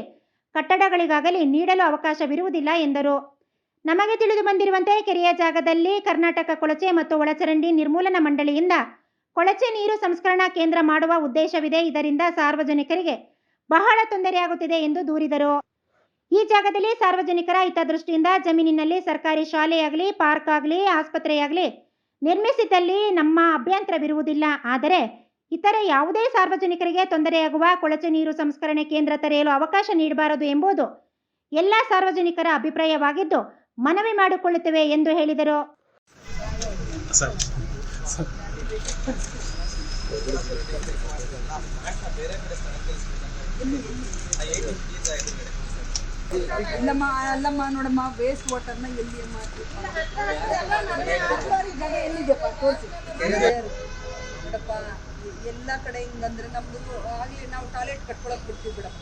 ಕಟ್ಟಡಗಳಿಗಾಗಲಿ ನೀಡಲು ಅವಕಾಶವಿರುವುದಿಲ್ಲ ಎಂದರು. ನಮಗೆ ತಿಳಿದು ಬಂದಿರುವಂತೆ ಕೆರೆಯ ಜಾಗದಲ್ಲಿ ಕರ್ನಾಟಕ ಕೊಳಚೆ ಮತ್ತು ಒಳಚರಂಡಿ ನಿರ್ಮೂಲನಾ ಮಂಡಳಿಯಿಂದ ಕೊಳಚೆ ನೀರು ಸಂಸ್ಕರಣಾ ಕೇಂದ್ರ ಮಾಡುವ ಉದ್ದೇಶವಿದೆ. ಇದರಿಂದ ಸಾರ್ವಜನಿಕರಿಗೆ ಬಹಳ ತೊಂದರೆಯಾಗುತ್ತಿದೆ ಎಂದು ದೂರಿದರು. ಈ ಜಾಗದಲ್ಲಿ ಸಾರ್ವಜನಿಕರ ಹಿತದೃಷ್ಟಿಯಿಂದ ಜಮೀನಿನಲ್ಲಿ ಸರ್ಕಾರಿ ಶಾಲೆಯಾಗಲಿ ಪಾರ್ಕ್ ಆಗಲಿ ಆಸ್ಪತ್ರೆಯಾಗಲಿ ನಿರ್ಮಿಸಿದಲ್ಲಿ ನಮ್ಮ ಅಭ್ಯಂತರವಿರುವುದಿಲ್ಲ. ಆದರೆ ಇತರೆ ಯಾವುದೇ ಸಾರ್ವಜನಿಕರಿಗೆ ತೊಂದರೆಯಾಗುವ ಕೊಳಚೆ ನೀರು ಸಂಸ್ಕರಣೆ ಕೇಂದ್ರ ತೆರೆಯಲು ಅವಕಾಶ ನೀಡಬಾರದು ಎಂಬುದು ಎಲ್ಲ ಸಾರ್ವಜನಿಕರ ಅಭಿಪ್ರಾಯವಾಗಿದ್ದು ಮನವಿ ಮಾಡಿಕೊಳ್ಳುತ್ತೇವೆ ಎಂದು ಹೇಳಿದರು. ಇಲ್ಲಮ್ಮ ಅಲ್ಲಮ್ಮ ನೋಡಮ್ಮ ವೇಸ್ಟ್ ವಾಟರ್ನ ಎಲ್ಲಿ ಜಾಗ ಎಲ್ಲಿದೆಪ್ಪ ತೋರಿಸಿ. ಬಿಡಪ್ಪ ಎಲ್ಲ ಕಡೆ ಹಿಂಗಂದ್ರೆ ನಮ್ದು ಆಗ್ಲಿ ನಾವು ಟಾಯ್ಲೆಟ್ ಕಟ್ಕೊಳಕ್ ಬಿಡ್ತೀವಿ ಬಿಡಪ್ಪ.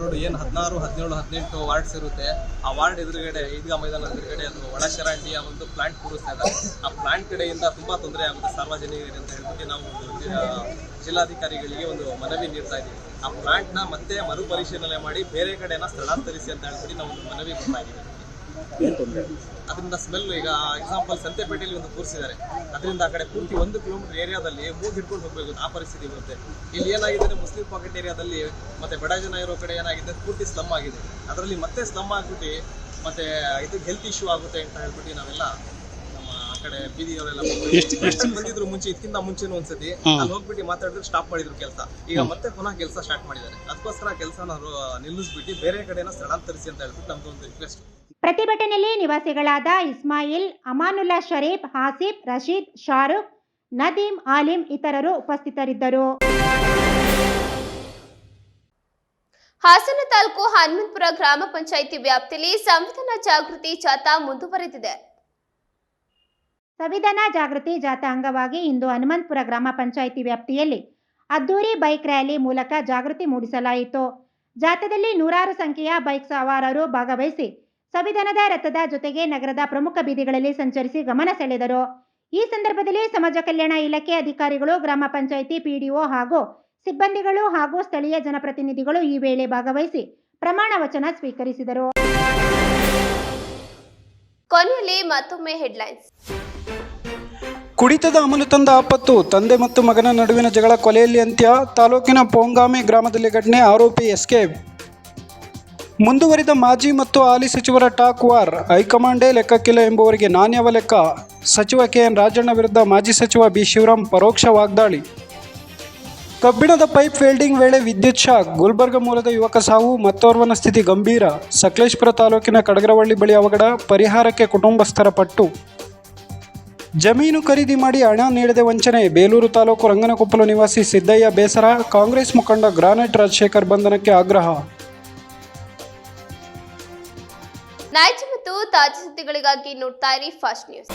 ರೋಡ್ ಏನು ಹದಿನಾರು ಹದಿನೇಳು ಹದಿನೆಂಟು ವಾರ್ಡ್ಸ್ ಇರುತ್ತೆ. ಆ ವಾರ್ಡ್ ಎದುರುಗಡೆ ಈದ್ಗಾ ಮೈದಾನ ಎದುರುಗಡೆ ಅದು ಒಳಶರಾಂಡಿಯ ಒಂದು ಪ್ಲಾಂಟ್ ಕೂರಿಸ್ತಾ ಇದ್ದಾರೆ. ಆ ಪ್ಲಾಂಟ್ ಕಡೆಯಿಂದ ತುಂಬಾ ತೊಂದರೆ ಆಗುತ್ತೆ ಸಾರ್ವಜನಿಕರಿಗೆ ಅಂತ ಹೇಳ್ಬಿಟ್ಟು ನಾವು ಜಿಲ್ಲಾಧಿಕಾರಿಗಳಿಗೆ ಒಂದು ಮನವಿ ನೀಡ್ತಾ ಇದ್ದೀವಿ. ಆ ಪ್ಲಾಂಟ್ನ ಮತ್ತೆ ಮರುಪರಿಶೀಲನೆ ಮಾಡಿ ಬೇರೆ ಕಡೆನ ಸ್ಥಳಾಂತರಿಸಿ ಅಂತ ಹೇಳ್ಬಿಟ್ಟು ನಾವು ಒಂದು ಮನವಿ ಕೊಡ್ತಾ ಇದ್ದೀವಿ. ಅದರಿಂದ ಸ್ಮೆಲ್ ಈಗ ಎಕ್ಸಾಂಪಲ್ ಸಂತೆಪೇಟೆಯಲ್ಲಿ ಒಂದು ಕೂರಿಸಿದ್ದಾರೆ ಅದರಿಂದ ಆ ಕಡೆ ಪೂರ್ತಿ ಒಂದು ಕಿಲೋಮೀಟರ್ ಏರಿಯಾದಲ್ಲಿ ಮೂಗ್ ಹಿಡ್ಕೊಂಡು ಹೋಗ್ಬೇಕು ಆ ಪರಿಸ್ಥಿತಿ ಬರುತ್ತೆ. ಇಲ್ಲಿ ಏನಾಗಿದೆ ಅಂದ್ರೆ ಮುಸ್ಲಿಂ ಪಾಕೆಟ್ ಏರಿಯಾದಲ್ಲಿ ಮತ್ತೆ ಬಡ ಜನ ಇರೋ ಕಡೆ ಏನಾಗಿದೆ ಪೂರ್ತಿ ಸ್ಲಮ್ ಆಗಿದೆ. ಅದರಲ್ಲಿ ಮತ್ತೆ ಸ್ಲಮ್ ಆಗ್ಬಿಟ್ಟು ಮತ್ತೆ ಇದು ಹೆಲ್ತ್ ಇಶ್ಯೂ ಆಗುತ್ತೆ ಅಂತ ಹೇಳ್ಬಿಟ್ಟು ನಾವೆಲ್ಲ ಕಡೆ ಬೀದಿಯವರೆಲ್ಲ ಬಂದಿದ್ರು ಮುಂಚೆ ಇದಕ್ಕಿಂತ ಮುಂಚೆನೂ ಒಂದ್ಸತಿ ಅಲ್ಲಿ ಹೋಗ್ಬಿಟ್ಟು ಮಾತಾಡಿದ್ರೆ ಸ್ಟಾಪ್ ಮಾಡಿದ್ರು ಕೆಲಸ. ಈಗ ಮತ್ತೆ ಪುನಃ ಕೆಲಸ ಸ್ಟಾರ್ಟ್ ಮಾಡಿದ್ದಾರೆ. ಅದಕ್ಕೋಸ್ಕರ ಕೆಲಸನ ನಿಲ್ಲಿಸ್ಬಿಟ್ಟು ಬೇರೆ ಕಡೆನ ಸ್ಥಳಾಂತರಿಸಿ ಅಂತ ಹೇಳ್ಬಿಟ್ಟು ನಮ್ದು ಒಂದು ರಿಕ್ವೆಸ್ಟ್ ಪ್ರತಿಭಟನೆಯಲ್ಲಿ ನಿವಾಸಿಗಳಾದ ಇಸ್ಮಾಯಿಲ್ ಅಮಾನುಲ್ಲಾ ಶರೀಫ್ ಹಾಸಿಫ್ ರಶೀದ್ ಶಾರುಖ್ ನದೀಮ್ ಆಲಿಂ ಇತರರು ಉಪಸ್ಥಿತರಿದ್ದರು. ಹಾಸನ ತಾಲೂಕು ಹನುಮಂತಪುರ ಗ್ರಾಮ ಪಂಚಾಯಿತಿ ವ್ಯಾಪ್ತಿಯಲ್ಲಿ ಸಂವಿಧಾನ ಜಾಗೃತಿ ಜಾಥಾ ಮುಂದುವರೆದಿದೆ. ಸಂವಿಧಾನ ಜಾಗೃತಿ ಜಾಥಾ ಅಂಗವಾಗಿ ಇಂದು ಹನುಮಂತಪುರ ಗ್ರಾಮ ಪಂಚಾಯಿತಿ ವ್ಯಾಪ್ತಿಯಲ್ಲಿ ಅದ್ದೂರಿ ಬೈಕ್ ರ್ಯಾಲಿ ಮೂಲಕ ಜಾಗೃತಿ ಮೂಡಿಸಲಾಯಿತು. ಜಾಥಾದಲ್ಲಿ ನೂರಾರು ಸಂಖ್ಯೆಯ ಬೈಕ್ ಸವಾರರು ಭಾಗವಹಿಸಿ ಸಂವಿಧಾನದ ರಥದ ಜೊತೆಗೆ ನಗರದ ಪ್ರಮುಖ ಬೀದಿಗಳಲ್ಲಿ ಸಂಚರಿಸಿ ಗಮನ ಸೆಳೆದರು. ಈ ಸಂದರ್ಭದಲ್ಲಿ ಸಮಾಜ ಕಲ್ಯಾಣ ಇಲಾಖೆ ಅಧಿಕಾರಿಗಳು, ಗ್ರಾಮ ಪಂಚಾಯಿತಿ ಪಿಡಿಒ ಹಾಗೂ ಸಿಬ್ಬಂದಿಗಳು ಹಾಗೂ ಸ್ಥಳೀಯ ಜನಪ್ರತಿನಿಧಿಗಳು ಈ ವೇಳೆ ಭಾಗವಹಿಸಿ ಪ್ರಮಾಣ ವಚನ ಸ್ವೀಕರಿಸಿದರು. ಕೊನೆಯಲ್ಲಿ ಮತ್ತೊಮ್ಮೆ ಹೆಡ್ಲೈನ್ಸ್. ಕುಡಿತದ ಅಮಲು ತಂದ ಆಪತ್ತು ತಂದೆ ಮತ್ತು ಮಗನ ನಡುವಿನ ಜಗಳ ಕೊಲೆಯಲ್ಲಿ ಅಂತ್ಯ ತಾಲೂಕಿನ ಪೋಂಗಾಮೆ ಗ್ರಾಮದಲ್ಲಿ ಘಟನೆ, ಆರೋಪಿ ಎಸ್ಕೇಪ್. ಮುಂದುವರಿದ ಮಾಜಿ ಮತ್ತು ಹಾಲಿ ಸಚಿವರ ಟಾಕ್ ವಾರ್, ಹೈಕಮಾಂಡೇ ಲೆಕ್ಕಕ್ಕಿಲ್ಲ ಎಂಬುವರಿಗೆ ನಾಣ್ಯವ ಲೆಕ್ಕ. ಸಚಿವ ಕೆ ಎನ್ ರಾಜಣ್ಣ ವಿರುದ್ಧ ಮಾಜಿ ಸಚಿವ ಬಿ ಶಿವರಾಮ್ ಪರೋಕ್ಷ ವಾಗ್ದಾಳಿ. ಕಬ್ಬಿಣದ ಪೈಪ್ ವೆಲ್ಡಿಂಗ್ ವೇಳೆ ವಿದ್ಯುತ್ ಶಾಕ್, ಗುಲ್ಬರ್ಗ ಮೂಲದ ಯುವಕ ಸಾವು, ಮತ್ತೋರ್ವನ ಸ್ಥಿತಿ ಗಂಭೀರ. ಸಕಲೇಶ್ಪುರ ತಾಲೂಕಿನ ಕಡಗರವಳ್ಳಿ ಬಳಿ ಅವಘಡ, ಪರಿಹಾರಕ್ಕೆ ಕುಟುಂಬಸ್ಥರ ಪಟ್ಟು. ಜಮೀನು ಖರೀದಿ ಮಾಡಿ ಹಣ ನೀಡದೆ ವಂಚನೆ. ಬೇಲೂರು ತಾಲೂಕು ರಂಗನಕೊಪ್ಪಲು ನಿವಾಸಿ ಸಿದ್ದಯ್ಯ ಬೇಸರ, ಕಾಂಗ್ರೆಸ್ ಮುಖಂಡ ಗ್ರಾನೈಟ್ ರಾಜಶೇಖರ್ ಬಂಧನಕ್ಕೆ ಆಗ್ರಹ. ನೈಜ ಮತ್ತು ತಾಜಾ ಸುದ್ದಿಗಳಿಗಾಗಿ ನೋಡ್ತಾ ಇರಿ ಫಸ್ಟ್ ನ್ಯೂಸ್.